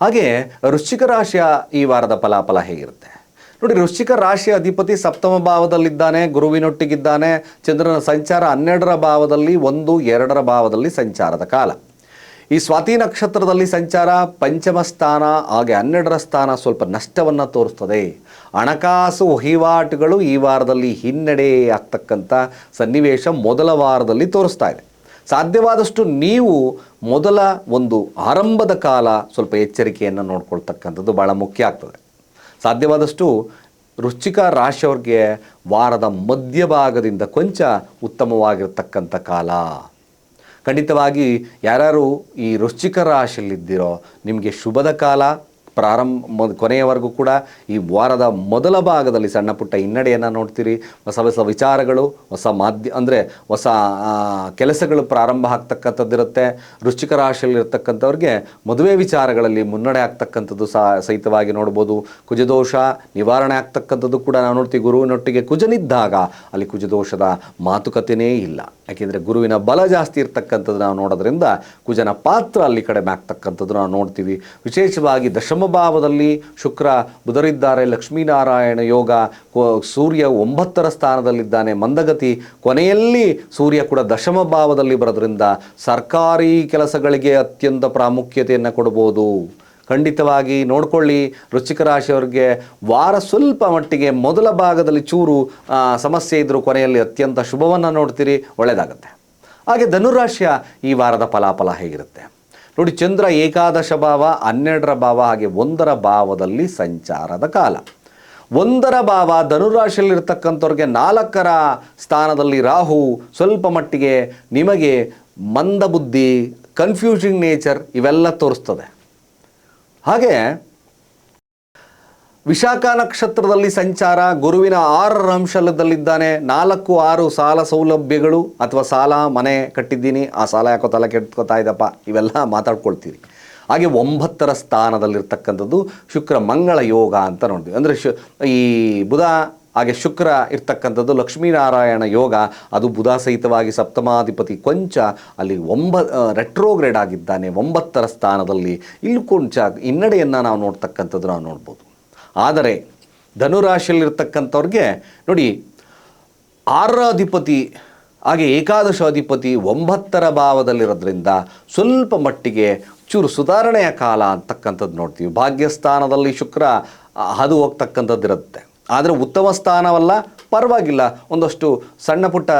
ಹಾಗೆ ವೃಶ್ಚಿಕ ರಾಶಿಯ ಈ ವಾರದ ಫಲಾಫಲ ಹೇಗಿರುತ್ತೆ? ನೋಡಿ, ವೃಶ್ಚಿಕ ರಾಶಿಯ ಅಧಿಪತಿ ಸಪ್ತಮ ಭಾವದಲ್ಲಿದ್ದಾನೆ, ಗುರುವಿನೊಟ್ಟಿಗಿದ್ದಾನೆ, ಚಂದ್ರನ ಸಂಚಾರ ಹನ್ನೆರಡರ ಭಾವದಲ್ಲಿ ಒಂದು, ಎರಡರ ಭಾವದಲ್ಲಿ ಸಂಚಾರದ ಕಾಲ. ಈ ಸ್ವಾತಿ ನಕ್ಷತ್ರದಲ್ಲಿ ಸಂಚಾರ ಪಂಚಮ ಸ್ಥಾನ, ಹಾಗೆ ಹನ್ನೆರಡರ ಸ್ಥಾನ ಸ್ವಲ್ಪ ನಷ್ಟವನ್ನು ತೋರಿಸ್ತದೆ. ಹಣಕಾಸು ವಹಿವಾಟುಗಳು ಈ ವಾರದಲ್ಲಿ ಹಿನ್ನಡೆ ಆಗ್ತಕ್ಕಂಥ ಸನ್ನಿವೇಶ ಮೊದಲ ವಾರದಲ್ಲಿ ತೋರಿಸ್ತಾ ಇದೆ. ಸಾಧ್ಯವಾದಷ್ಟು ನೀವು ಮೊದಲ ಒಂದು ಆರಂಭದ ಕಾಲ ಸ್ವಲ್ಪ ಎಚ್ಚರಿಕೆಯನ್ನು ನೋಡ್ಕೊಳ್ತಕ್ಕಂಥದ್ದು ಭಾಳ ಮುಖ್ಯ ಆಗ್ತದೆ. ಸಾಧ್ಯವಾದಷ್ಟು ರುಚಿಕ ರಾಶಿಯವ್ರಿಗೆ ವಾರದ ಮಧ್ಯಭಾಗದಿಂದ ಕೊಂಚ ಉತ್ತಮವಾಗಿರ್ತಕ್ಕಂಥ ಕಾಲ. ಖಂಡಿತವಾಗಿ ಯಾರ್ಯಾರು ಈ ರುಚಿಕ ರಾಶಿಯಲ್ಲಿದ್ದೀರೋ, ನಿಮಗೆ ಶುಭದ ಕಾಲ ಪ್ರಾರಂಭ ಮೊದ ಕೊನೆಯವರೆಗೂ ಕೂಡ ಈ ವಾರದ ಮೊದಲ ಭಾಗದಲ್ಲಿ ಸಣ್ಣ ಪುಟ್ಟ ಹಿನ್ನಡೆಯನ್ನು ನೋಡ್ತೀರಿ. ಹೊಸ ಹೊಸ ವಿಚಾರಗಳು, ಹೊಸ ಮಾಧ್ಯ ಅಂದರೆ ಹೊಸ ಕೆಲಸಗಳು ಪ್ರಾರಂಭ ಆಗ್ತಕ್ಕಂಥದ್ದಿರುತ್ತೆ ವೃಶ್ಚಿಕ ರಾಶಿಯಲ್ಲಿರ್ತಕ್ಕಂಥವ್ರಿಗೆ ಮದುವೆ ವಿಚಾರಗಳಲ್ಲಿ ಮುನ್ನಡೆ ಆಗ್ತಕ್ಕಂಥದ್ದು ಸಹ ಸಹಿತವಾಗಿ ನೋಡ್ಬೋದು. ಕುಜದೋಷ ನಿವಾರಣೆ ಆಗ್ತಕ್ಕಂಥದ್ದು ಕೂಡ ನಾವು ನೋಡ್ತೀವಿ. ಗುರುವಿನೊಟ್ಟಿಗೆ ಕುಜನಿದ್ದಾಗ ಅಲ್ಲಿ ಕುಜದೋಷದ ಮಾತುಕತೆಯೇ ಇಲ್ಲ. ಯಾಕೆಂದರೆ ಗುರುವಿನ ಬಲ ಜಾಸ್ತಿ ಇರ್ತಕ್ಕಂಥದ್ದು ನಾವು ನೋಡೋದ್ರಿಂದ ಕುಜನ ಪಾತ್ರ ಅಲ್ಲಿ ಕಡಿಮೆ ಆಗ್ತಕ್ಕಂಥದ್ದು ನಾವು ನೋಡ್ತೀವಿ. ವಿಶೇಷವಾಗಿ ದಶಮ ಭಾವದಲ್ಲಿ ಶುಕ್ರ, ಬುಧರಿದ್ದಾರೆ, ಲಕ್ಷ್ಮೀನಾರಾಯಣ ಯೋಗ ಸೂರ್ಯ ಒಂಬತ್ತರ ಸ್ಥಾನದಲ್ಲಿದ್ದಾನೆ. ಮಂದಗತಿ ಕೊನೆಯಲ್ಲಿ ಸೂರ್ಯ ಕೂಡ ದಶಮ ಭಾವದಲ್ಲಿ ಬರೋದ್ರಿಂದ ಸರ್ಕಾರಿ ಕೆಲಸಗಳಿಗೆ ಅತ್ಯಂತ ಪ್ರಾಮುಖ್ಯತೆಯನ್ನು ಕೊಡ್ಬೋದು. ಖಂಡಿತವಾಗಿ ನೋಡ್ಕೊಳ್ಳಿ, ವೃಶ್ಚಿಕ ರಾಶಿಯವರಿಗೆ ವಾರ ಸ್ವಲ್ಪ ಮಟ್ಟಿಗೆ ಮೊದಲ ಭಾಗದಲ್ಲಿ ಚೂರು ಸಮಸ್ಯೆ ಇದ್ದರೂ ಕೊನೆಯಲ್ಲಿ ಅತ್ಯಂತ ಶುಭವನ್ನು ನೋಡ್ತೀರಿ ಒಳ್ಳೆಯದಾಗುತ್ತೆ ಹಾಗೆ ಧನುರಾಶಿಯ ಈ ವಾರದ ಫಲಾಫಲ ಹೇಗಿರುತ್ತೆ? ನೋಡಿ, ಚಂದ್ರ ಏಕಾದಶ ಭಾವ, ಹನ್ನೆರಡರ ಭಾವ, ಹಾಗೆ ಒಂದರ ಭಾವದಲ್ಲಿ ಸಂಚಾರದ ಕಾಲ. ಒಂದರ ಭಾವ, ಧನುರಾಶಿಯಲ್ಲಿರ್ತಕ್ಕಂಥವ್ರಿಗೆ ನಾಲ್ಕರ ಸ್ಥಾನದಲ್ಲಿ ರಾಹು, ಸ್ವಲ್ಪ ಮಟ್ಟಿಗೆ ನಿಮಗೆ ಮಂದ ಬುದ್ಧಿ ಕನ್ಫ್ಯೂಷಿಂಗ್ ನೇಚರ್ ಇವೆಲ್ಲ ತೋರಿಸ್ತದೆ. ಹಾಗೆ ವಿಶಾಖ ನಕ್ಷತ್ರದಲ್ಲಿ ಸಂಚಾರ, ಗುರುವಿನ ಆರರ ಅಂಶದಲ್ಲಿದ್ದಾನೆ. ನಾಲ್ಕು, ಆರು ಸಾಲ ಸೌಲಭ್ಯಗಳು ಅಥವಾ ಸಾಲ ಮನೆ ಕಟ್ಟಿದ್ದೀನಿ. ಆ ಸಾಲ ಯಾಕೋ ತಲೆ ಕೆಟ್ಕೋತಾ ಇದ್ದಪ್ಪ ಇವೆಲ್ಲ ಮಾತಾಡ್ಕೊಳ್ತೀರಿ. ಹಾಗೆ ಒಂಬತ್ತರ ಸ್ಥಾನದಲ್ಲಿರ್ತಕ್ಕಂಥದ್ದು ಶುಕ್ರ ಮಂಗಳ ಯೋಗ ಅಂತ ನೋಡ್ತೀವಿ. ಅಂದರೆ ಶು, ಈ ಬುಧ, ಹಾಗೆ ಶುಕ್ರ ಇರ್ತಕ್ಕಂಥದ್ದು ಲಕ್ಷ್ಮೀನಾರಾಯಣ ಯೋಗ. ಅದು ಬುಧ ಸಹಿತವಾಗಿ ಸಪ್ತಮಾಧಿಪತಿ ಕೊಂಚ ಅಲ್ಲಿ ಒಂಬ ರೆಟ್ರೋಗ್ರೇಡ್ ಆಗಿದ್ದಾನೆ. ಒಂಬತ್ತರ ಸ್ಥಾನದಲ್ಲಿ ಇಲ್ಲಿ ಕೊಂಚ ಹಿನ್ನಡೆಯನ್ನು ನಾವು ನೋಡ್ತಕ್ಕಂಥದ್ದು ನಾವು ನೋಡ್ಬೋದು. ಆದರೆ ಧನುರಾಶಿಯಲ್ಲಿರ್ತಕ್ಕಂಥವ್ರಿಗೆ ನೋಡಿ ಆರರ ಅಧಿಪತಿ ಹಾಗೆ ಏಕಾದಶ ಅಧಿಪತಿ ಒಂಬತ್ತರ ಭಾವದಲ್ಲಿರೋದ್ರಿಂದ ಸ್ವಲ್ಪ ಮಟ್ಟಿಗೆ ಚೂರು ಸುಧಾರಣೆಯ ಕಾಲ ಅಂತಕ್ಕಂಥದ್ದು ನೋಡ್ತೀವಿ. ಭಾಗ್ಯಸ್ಥಾನದಲ್ಲಿ ಶುಕ್ರ ಹಾದು ಹೋಗ್ತಕ್ಕಂಥದ್ದು ಇರುತ್ತೆ. ಆದರೆ ಉತ್ತಮ ಸ್ಥಾನವಲ್ಲ, ಪರವಾಗಿಲ್ಲ. ಒಂದಷ್ಟು ಸಣ್ಣ ಪುಟ್ಟ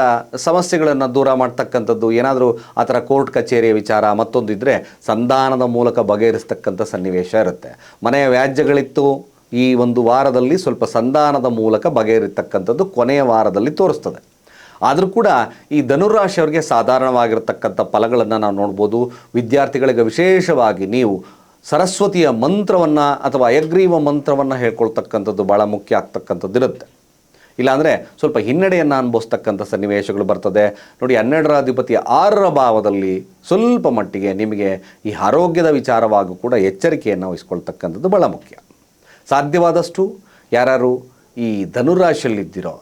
ಸಮಸ್ಯೆಗಳನ್ನು ದೂರ ಮಾಡ್ತಕ್ಕಂಥದ್ದು, ಏನಾದರೂ ಆ ಥರ ಕೋರ್ಟ್ ಕಚೇರಿಯ ವಿಚಾರ ಮತ್ತೊಂದು ಇದ್ದರೆ ಸಂಧಾನದ ಮೂಲಕ ಬಗೆಹರಿಸ್ತಕ್ಕಂಥ ಸನ್ನಿವೇಶ ಇರುತ್ತೆ. ಮನೆಯ ವ್ಯಾಜ್ಯಗಳಿತ್ತು ಈ ಒಂದು ವಾರದಲ್ಲಿ ಸ್ವಲ್ಪ ಸಂಧಾನದ ಮೂಲಕ ಬಗೆಹರಿತಕ್ಕಂಥದ್ದು ಕೊನೆಯ ವಾರದಲ್ಲಿ ತೋರಿಸ್ತದೆ. ಆದರೂ ಕೂಡ ಈ ಧನುರಾಶಿಯವರಿಗೆ ಸಾಧಾರಣವಾಗಿರತಕ್ಕಂಥ ಫಲಗಳನ್ನು ನಾವು ನೋಡ್ಬೋದು. ವಿದ್ಯಾರ್ಥಿಗಳಿಗೆ ವಿಶೇಷವಾಗಿ ನೀವು ಸರಸ್ವತಿಯ ಮಂತ್ರವನ್ನು ಅಥವಾ ಅಯಗ್ರೀವ ಮಂತ್ರವನ್ನು ಹೇಳ್ಕೊಳ್ತಕ್ಕಂಥದ್ದು ಭಾಳ ಮುಖ್ಯ ಆಗ್ತಕ್ಕಂಥದ್ದು ಇರುತ್ತೆ. ಇಲ್ಲಾಂದರೆ ಸ್ವಲ್ಪ ಹಿನ್ನಡೆಯನ್ನು ಅನುಭವಿಸ್ತಕ್ಕಂಥ ಸನ್ನಿವೇಶಗಳು ಬರ್ತದೆ. ನೋಡಿ ಹನ್ನೆರಡರ ಅಧಿಪತಿಯ ಆರರ ಭಾವದಲ್ಲಿ ಸ್ವಲ್ಪ ಮಟ್ಟಿಗೆ ನಿಮಗೆ ಈ ಆರೋಗ್ಯದ ವಿಚಾರವಾಗೂ ಕೂಡ ಎಚ್ಚರಿಕೆಯನ್ನು ವಹಿಸ್ಕೊಳ್ತಕ್ಕಂಥದ್ದು ಭಾಳ ಮುಖ್ಯ. ಸಾಧ್ಯವಾದಷ್ಟು ಯಾರು ಈ ಧನುರಾಶಿಯಲ್ಲಿದ್ದೀರೋ,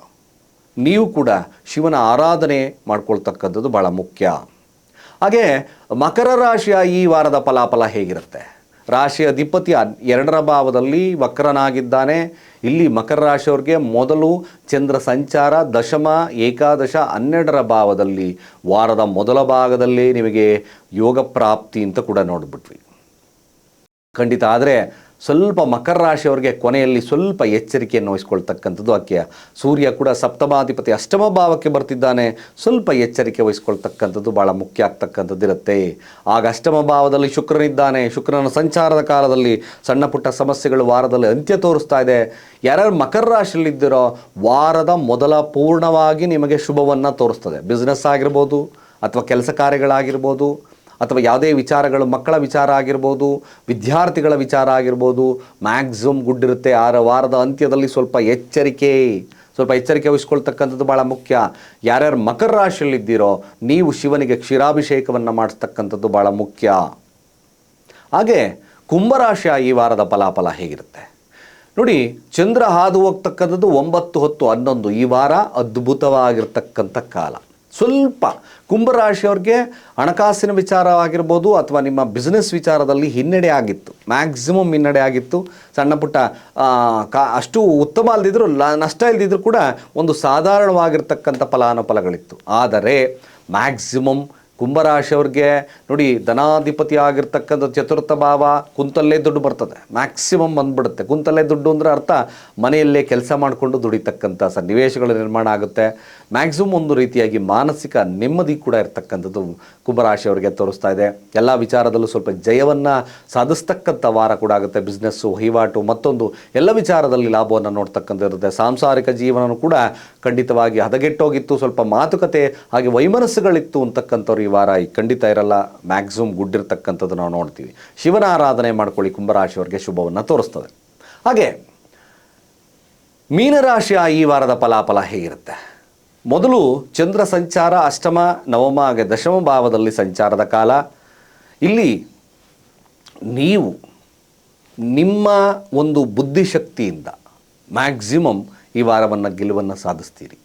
ನೀವು ಕೂಡ ಶಿವನ ಆರಾಧನೆ ಮಾಡ್ಕೊಳ್ತಕ್ಕಂಥದ್ದು ಭಾಳ ಮುಖ್ಯ. ಹಾಗೆ ಮಕರ ರಾಶಿಯ ಈ ವಾರದ ಫಲಾಫಲ ಹೇಗಿರುತ್ತೆ? ರಾಶಿ ಅಧಿಪತಿ ಎರಡರ ಭಾವದಲ್ಲಿ ವಕ್ರನಾಗಿದ್ದಾನೆ. ಇಲ್ಲಿ ಮಕರ ರಾಶಿಯವ್ರಿಗೆ ಮೊದಲು ಚಂದ್ರ ಸಂಚಾರ, ದಶಮ, ಏಕಾದಶ, ಹನ್ನೆರಡರ ಭಾವದಲ್ಲಿ ವಾರದ ಮೊದಲ ಭಾಗದಲ್ಲೇ ನಿಮಗೆ ಯೋಗ ಪ್ರಾಪ್ತಿ ಅಂತ ಕೂಡ ನೋಡಿಬಿಟ್ವಿ. ಖಂಡಿತ ಆದರೆ ಸ್ವಲ್ಪ ಮಕರ ರಾಶಿಯವರಿಗೆ ಕೊನೆಯಲ್ಲಿ ಸ್ವಲ್ಪ ಎಚ್ಚರಿಕೆಯನ್ನು ವಹಿಸ್ಕೊಳ್ತಕ್ಕಂಥದ್ದು ಅಕ್ಕಿಯ ಸೂರ್ಯ ಕೂಡ ಸಪ್ತಮಾಧಿಪತಿ ಅಷ್ಟಮ ಭಾವಕ್ಕೆ ಬರ್ತಿದ್ದಾನೆ. ಸ್ವಲ್ಪ ಎಚ್ಚರಿಕೆ ವಹಿಸ್ಕೊಳ್ತಕ್ಕಂಥದ್ದು ಭಾಳ ಮುಖ್ಯ ಆಗ್ತಕ್ಕಂಥದ್ದು ಇರುತ್ತೆ ಆಗ ಅಷ್ಟಮ ಭಾವದಲ್ಲಿ ಶುಕ್ರನಿದ್ದಾನೆ. ಶುಕ್ರನ ಸಂಚಾರದ ಕಾಲದಲ್ಲಿ ಸಣ್ಣ ಪುಟ್ಟ ಸಮಸ್ಯೆಗಳು ವಾರದಲ್ಲಿ ಅಂತ್ಯ ತೋರಿಸ್ತಾ ಇದೆ. ಯಾರ್ಯಾರು ಮಕರ ರಾಶಿಯಲ್ಲಿದ್ದೀರೋ ವಾರದ ಮೊದಲ ಪೂರ್ಣವಾಗಿ ನಿಮಗೆ ಶುಭವನ್ನು ತೋರಿಸ್ತದೆ. ಬಿಸ್ನೆಸ್ ಆಗಿರ್ಬೋದು ಅಥವಾ ಕೆಲಸ ಕಾರ್ಯಗಳಾಗಿರ್ಬೋದು. ಅಥವಾ ಯಾವುದೇ ವಿಚಾರಗಳು ಮಕ್ಕಳ ವಿಚಾರ ಆಗಿರ್ಬೋದು, ವಿದ್ಯಾರ್ಥಿಗಳ ವಿಚಾರ ಆಗಿರ್ಬೋದು ಮ್ಯಾಕ್ಸಿಮಮ್ ಗುಡ್ ಇರುತ್ತೆ ಆರ ವಾರದ ಅಂತ್ಯದಲ್ಲಿ ಸ್ವಲ್ಪ ಎಚ್ಚರಿಕೆ ಸ್ವಲ್ಪ ಎಚ್ಚರಿಕೆ ವಹಿಸ್ಕೊಳ್ತಕ್ಕಂಥದ್ದು ಭಾಳ ಮುಖ್ಯ. ಯಾರ್ಯಾರು ಮಕರ ರಾಶಿಯಲ್ಲಿದ್ದೀರೋ, ನೀವು ಶಿವನಿಗೆ ಕ್ಷೀರಾಭಿಷೇಕವನ್ನು ಮಾಡಿಸ್ತಕ್ಕಂಥದ್ದು ಭಾಳ ಮುಖ್ಯ. ಹಾಗೆ ಕುಂಭರಾಶಿಯ ಈ ವಾರದ ಫಲಾಫಲ ಹೇಗಿರುತ್ತೆ? ನೋಡಿ, ಚಂದ್ರ ಹಾದು ಹೋಗ್ತಕ್ಕಂಥದ್ದು ಒಂಬತ್ತು ಹತ್ತು ಹನ್ನೊಂದು. ಈ ವಾರ ಅದ್ಭುತವಾಗಿರ್ತಕ್ಕಂಥ ಕಾಲ. ಸ್ವಲ್ಪ ಕುಂಭರಾಶಿಯವ್ರಿಗೆ ಹಣಕಾಸಿನ ವಿಚಾರವಾಗಿರ್ಬೋದು ಅಥವಾ ನಿಮ್ಮ ಬಿಸ್ನೆಸ್ ವಿಚಾರದಲ್ಲಿ ಹಿನ್ನಡೆ ಆಗಿತ್ತು. ಮ್ಯಾಕ್ಸಿಮಮ್ ಹಿನ್ನಡೆ ಆಗಿತ್ತು. ಸಣ್ಣ ಪುಟ್ಟ ಕಾ, ಅಷ್ಟು ಉತ್ತಮ ಅಲ್ದಿದ್ರು, ಲ, ನಷ್ಟ ಇಲ್ಲದಿದ್ದರೂ ಕೂಡ ಒಂದು ಸಾಧಾರಣವಾಗಿರ್ತಕ್ಕಂಥ ಫಲಾನುಫಲಗಳಿತ್ತು. ಆದರೆ ಮ್ಯಾಕ್ಸಿಮಮ್ ಕುಂಭರಾಶಿಯವ್ರಿಗೆ ನೋಡಿ ಧನಾಧಿಪತಿ ಆಗಿರ್ತಕ್ಕಂಥ ಚತುರ್ಥ ಭಾವ ಕುಂತಲ್ಲೇ ದುಡ್ಡು ಬರ್ತದೆ. ಮ್ಯಾಕ್ಸಿಮಮ್ ಬಂದ್ಬಿಡುತ್ತೆ. ಕುಂತಲ್ಲೇ ದುಡ್ಡು ಅಂದರೆ ಅರ್ಥ ಮನೆಯಲ್ಲೇ ಕೆಲಸ ಮಾಡಿಕೊಂಡು ದುಡಿತಕ್ಕಂಥ ಸನ್ನಿವೇಶಗಳ ನಿರ್ಮಾಣ ಆಗುತ್ತೆ. ಮ್ಯಾಕ್ಸಿಮಮ್ ಒಂದು ರೀತಿಯಾಗಿ ಮಾನಸಿಕ ನೆಮ್ಮದಿ ಕೂಡ ಇರ್ತಕ್ಕಂಥದ್ದು ಕುಂಭರಾಶಿಯವರಿಗೆ ತೋರಿಸ್ತಾ ಇದೆ. ಎಲ್ಲ ವಿಚಾರದಲ್ಲೂ ಸ್ವಲ್ಪ ಜಯವನ್ನು ಸಾಧಿಸ್ತಕ್ಕಂಥ ವಾರ ಕೂಡ ಆಗುತ್ತೆ. ಬಿಸ್ನೆಸ್ಸು ವಹಿವಾಟು, ಮತ್ತೊಂದು ಎಲ್ಲ ವಿಚಾರದಲ್ಲಿ ಲಾಭವನ್ನು ನೋಡ್ತಕ್ಕಂಥ ಇರುತ್ತೆ. ಸಾಂಸಾರಿಕ ಜೀವನವೂ ಕೂಡ ಖಂಡಿತವಾಗಿ ಹದಗೆಟ್ಟೋಗಿತ್ತು. ಸ್ವಲ್ಪ ಮಾತುಕತೆ ಹಾಗೆ ವೈಮನಸ್ಸುಗಳಿತ್ತು ಅಂತಕ್ಕಂಥವ್ರು ವಾರ ಈ ಖಂಡಿತ ಇರಲ್ಲ. ಮ್ಯಾಕ್ಸಿಮಮ್ ಗುಡ್ ಇರ್ತಕ್ಕಂಥದ್ದು ನಾವು ನೋಡ್ತೀವಿ. ಶಿವನ ಆರಾಧನೆ ಮಾಡ್ಕೊಳ್ಳಿ ಕುಂಭರಾಶಿಯವರಿಗೆ ಶುಭವನ್ನು ತೋರಿಸ್ತದೆ. ಹಾಗೆ, ಮೀನರಾಶಿಯ ಈ ವಾರದ ಫಲಾಫಲ ಹೇಗಿರುತ್ತೆ? ಮೊದಲು ಚಂದ್ರ ಸಂಚಾರ ಅಷ್ಟಮ, ನವಮ, ಹಾಗೆ ದಶಮ ಭಾವದಲ್ಲಿ ಸಂಚಾರದ ಕಾಲ. ಇಲ್ಲಿ ನೀವು ನಿಮ್ಮ ಒಂದು ಬುದ್ಧಿಶಕ್ತಿಯಿಂದ ಮ್ಯಾಕ್ಸಿಮಮ್ ಈ ವಾರವನ್ನು ಗೆಲುವನ್ನು ಸಾಧಿಸ್ತೀರಿ.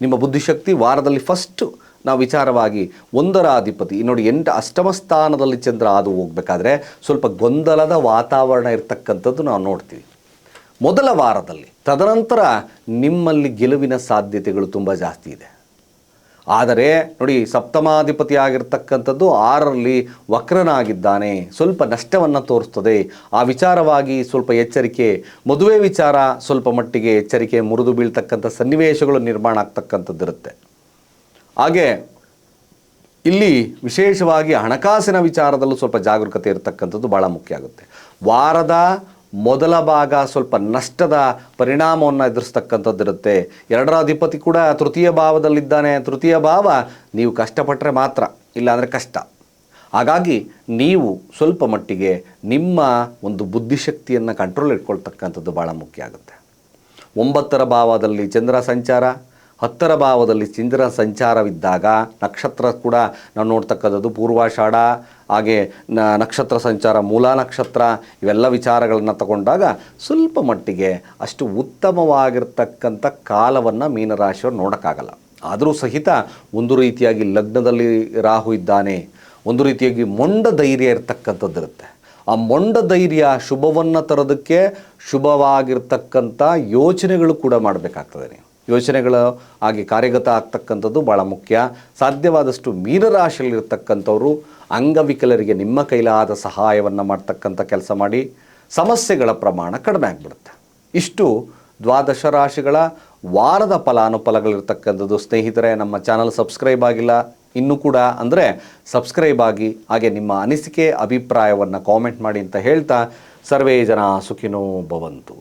ನಿಮ್ಮ ಬುದ್ಧಿಶಕ್ತಿ ವಾರದಲ್ಲಿ ಫಸ್ಟು ನಾವು ವಿಚಾರವಾಗಿ ಒಂದರ ಅಧಿಪತಿ ನೋಡಿ ಎಂಟು ಅಷ್ಟಮ ಸ್ಥಾನದಲ್ಲಿ ಚಂದ್ರ ಅದು ಹೋಗಬೇಕಾದ್ರೆ ಸ್ವಲ್ಪ ಗೊಂದಲದ ವಾತಾವರಣ ಇರತಕ್ಕಂಥದ್ದು ನಾವು ನೋಡ್ತೀವಿ. ಮೊದಲ ವಾರದಲ್ಲಿ, ತದನಂತರ ನಿಮ್ಮಲ್ಲಿ ಗೆಲುವಿನ ಸಾಧ್ಯತೆಗಳು ತುಂಬ ಜಾಸ್ತಿ ಇದೆ. ಆದರೆ, ನೋಡಿ ಸಪ್ತಮಾಧಿಪತಿ ಆಗಿರ್ತಕ್ಕಂಥದ್ದು ಆರರಲ್ಲಿ ವಕ್ರನಾಗಿದ್ದಾನೆ, ಸ್ವಲ್ಪ ನಷ್ಟವನ್ನು ತೋರಿಸ್ತದೆ. ಆ ವಿಚಾರವಾಗಿ ಸ್ವಲ್ಪ ಎಚ್ಚರಿಕೆ, ಮದುವೆ ವಿಚಾರ ಸ್ವಲ್ಪ ಮಟ್ಟಿಗೆ ಎಚ್ಚರಿಕೆ, ಮುರಿದು ಬೀಳ್ತಕ್ಕಂಥ ಸನ್ನಿವೇಶಗಳು ನಿರ್ಮಾಣ ಆಗ್ತಕ್ಕಂಥದ್ದಿರುತ್ತೆ. ಹಾಗೆ ಇಲ್ಲಿ ವಿಶೇಷವಾಗಿ ಹಣಕಾಸಿನ ವಿಚಾರದಲ್ಲೂ ಸ್ವಲ್ಪ ಜಾಗರೂಕತೆ ಇರತಕ್ಕಂಥದ್ದು ಭಾಳ ಮುಖ್ಯ ಆಗುತ್ತೆ. ವಾರದ ಮೊದಲ ಭಾಗ ಸ್ವಲ್ಪ ನಷ್ಟದ ಪರಿಣಾಮವನ್ನು ಎದುರಿಸ್ತಕ್ಕಂಥದ್ದಿರುತ್ತೆ ಎರಡರ ಅಧಿಪತಿ ಕೂಡ ತೃತೀಯ ಭಾವದಲ್ಲಿದ್ದಾನೆ. ತೃತೀಯ ಭಾವ, ನೀವು ಕಷ್ಟಪಟ್ಟರೆ ಮಾತ್ರ, ಇಲ್ಲಾಂದರೆ ಕಷ್ಟ. ಹಾಗಾಗಿ ನೀವು ಸ್ವಲ್ಪ ಮಟ್ಟಿಗೆ ನಿಮ್ಮ ಒಂದು ಬುದ್ಧಿಶಕ್ತಿಯನ್ನು ಕಂಟ್ರೋಲ್ ಇಟ್ಕೊಳ್ತಕ್ಕಂಥದ್ದು ಭಾಳ ಮುಖ್ಯ ಆಗುತ್ತೆ. ಒಂಬತ್ತರ ಭಾವದಲ್ಲಿ ಚಂದ್ರ ಸಂಚಾರ ಹತ್ತರ ಭಾವದಲ್ಲಿ ಚಂದ್ರ ಸಂಚಾರವಿದ್ದಾಗ ನಕ್ಷತ್ರ ಕೂಡ ನಾವು ನೋಡ್ತಕ್ಕಂಥದ್ದು ಪೂರ್ವಾಷಾಢ, ಹಾಗೆ ನ ನಕ್ಷತ್ರ ಸಂಚಾರ, ಮೂಲ ನಕ್ಷತ್ರ ಇವೆಲ್ಲ ವಿಚಾರಗಳನ್ನು ತಗೊಂಡಾಗ ಸ್ವಲ್ಪ ಮಟ್ಟಿಗೆ ಅಷ್ಟು ಉತ್ತಮವಾಗಿರ್ತಕ್ಕಂಥ ಕಾಲವನ್ನು ಮೀನರಾಶಿಯವರು ನೋಡೋಕ್ಕಾಗಲ್ಲ. ಆದರೂ ಸಹಿತ ಒಂದು ರೀತಿಯಾಗಿ ಲಗ್ನದಲ್ಲಿ ರಾಹು ಇದ್ದಾನೆ, ಒಂದು ರೀತಿಯಾಗಿ ಮೊಂಡ ಧೈರ್ಯ ಇರ್ತಕ್ಕಂಥದ್ದಿರುತ್ತೆ. ಆ ಮೊಂಡ ಧೈರ್ಯ ಶುಭವನ್ನು ತರೋದಕ್ಕೆ ಶುಭವಾಗಿರ್ತಕ್ಕಂಥ ಯೋಚನೆಗಳು ಕೂಡ ಮಾಡಬೇಕಾಗ್ತದೆ ಯೋಚನೆಗಳು ಹಾಗೆ ಕಾರ್ಯಗತ ಆಗ್ತಕ್ಕಂಥದ್ದು ಭಾಳ ಮುಖ್ಯ. ಸಾಧ್ಯವಾದಷ್ಟು ಮೀನರಾಶಿಯಲ್ಲಿರ್ತಕ್ಕಂಥವ್ರು ಅಂಗವಿಕಲರಿಗೆ ನಿಮ್ಮ ಕೈಲಾದ ಸಹಾಯವನ್ನು ಮಾಡ್ತಕ್ಕಂಥ ಕೆಲಸ ಮಾಡಿ ಸಮಸ್ಯೆಗಳ ಪ್ರಮಾಣ ಕಡಿಮೆ ಆಗಿಬಿಡುತ್ತೆ. ಇಷ್ಟು ದ್ವಾದಶ ರಾಶಿಗಳ ವಾರದ ಫಲಾನುಫಲಗಳಿರ್ತಕ್ಕಂಥದ್ದು. ಸ್ನೇಹಿತರೆ, ನಮ್ಮ ಚಾನಲ್ ಸಬ್ಸ್ಕ್ರೈಬ್ ಆಗಿಲ್ಲ, ಇನ್ನೂ ಕೂಡ ಅಂದರೆ ಸಬ್ಸ್ಕ್ರೈಬ್ ಆಗಿ ಹಾಗೆ ನಿಮ್ಮ ಅನಿಸಿಕೆ, ಅಭಿಪ್ರಾಯವನ್ನು ಕಾಮೆಂಟ್ ಮಾಡಿ ಅಂತ ಹೇಳ್ತಾ ಸರ್ವೇ ಜನ ಸುಖಿನೋ ಭವಂತು.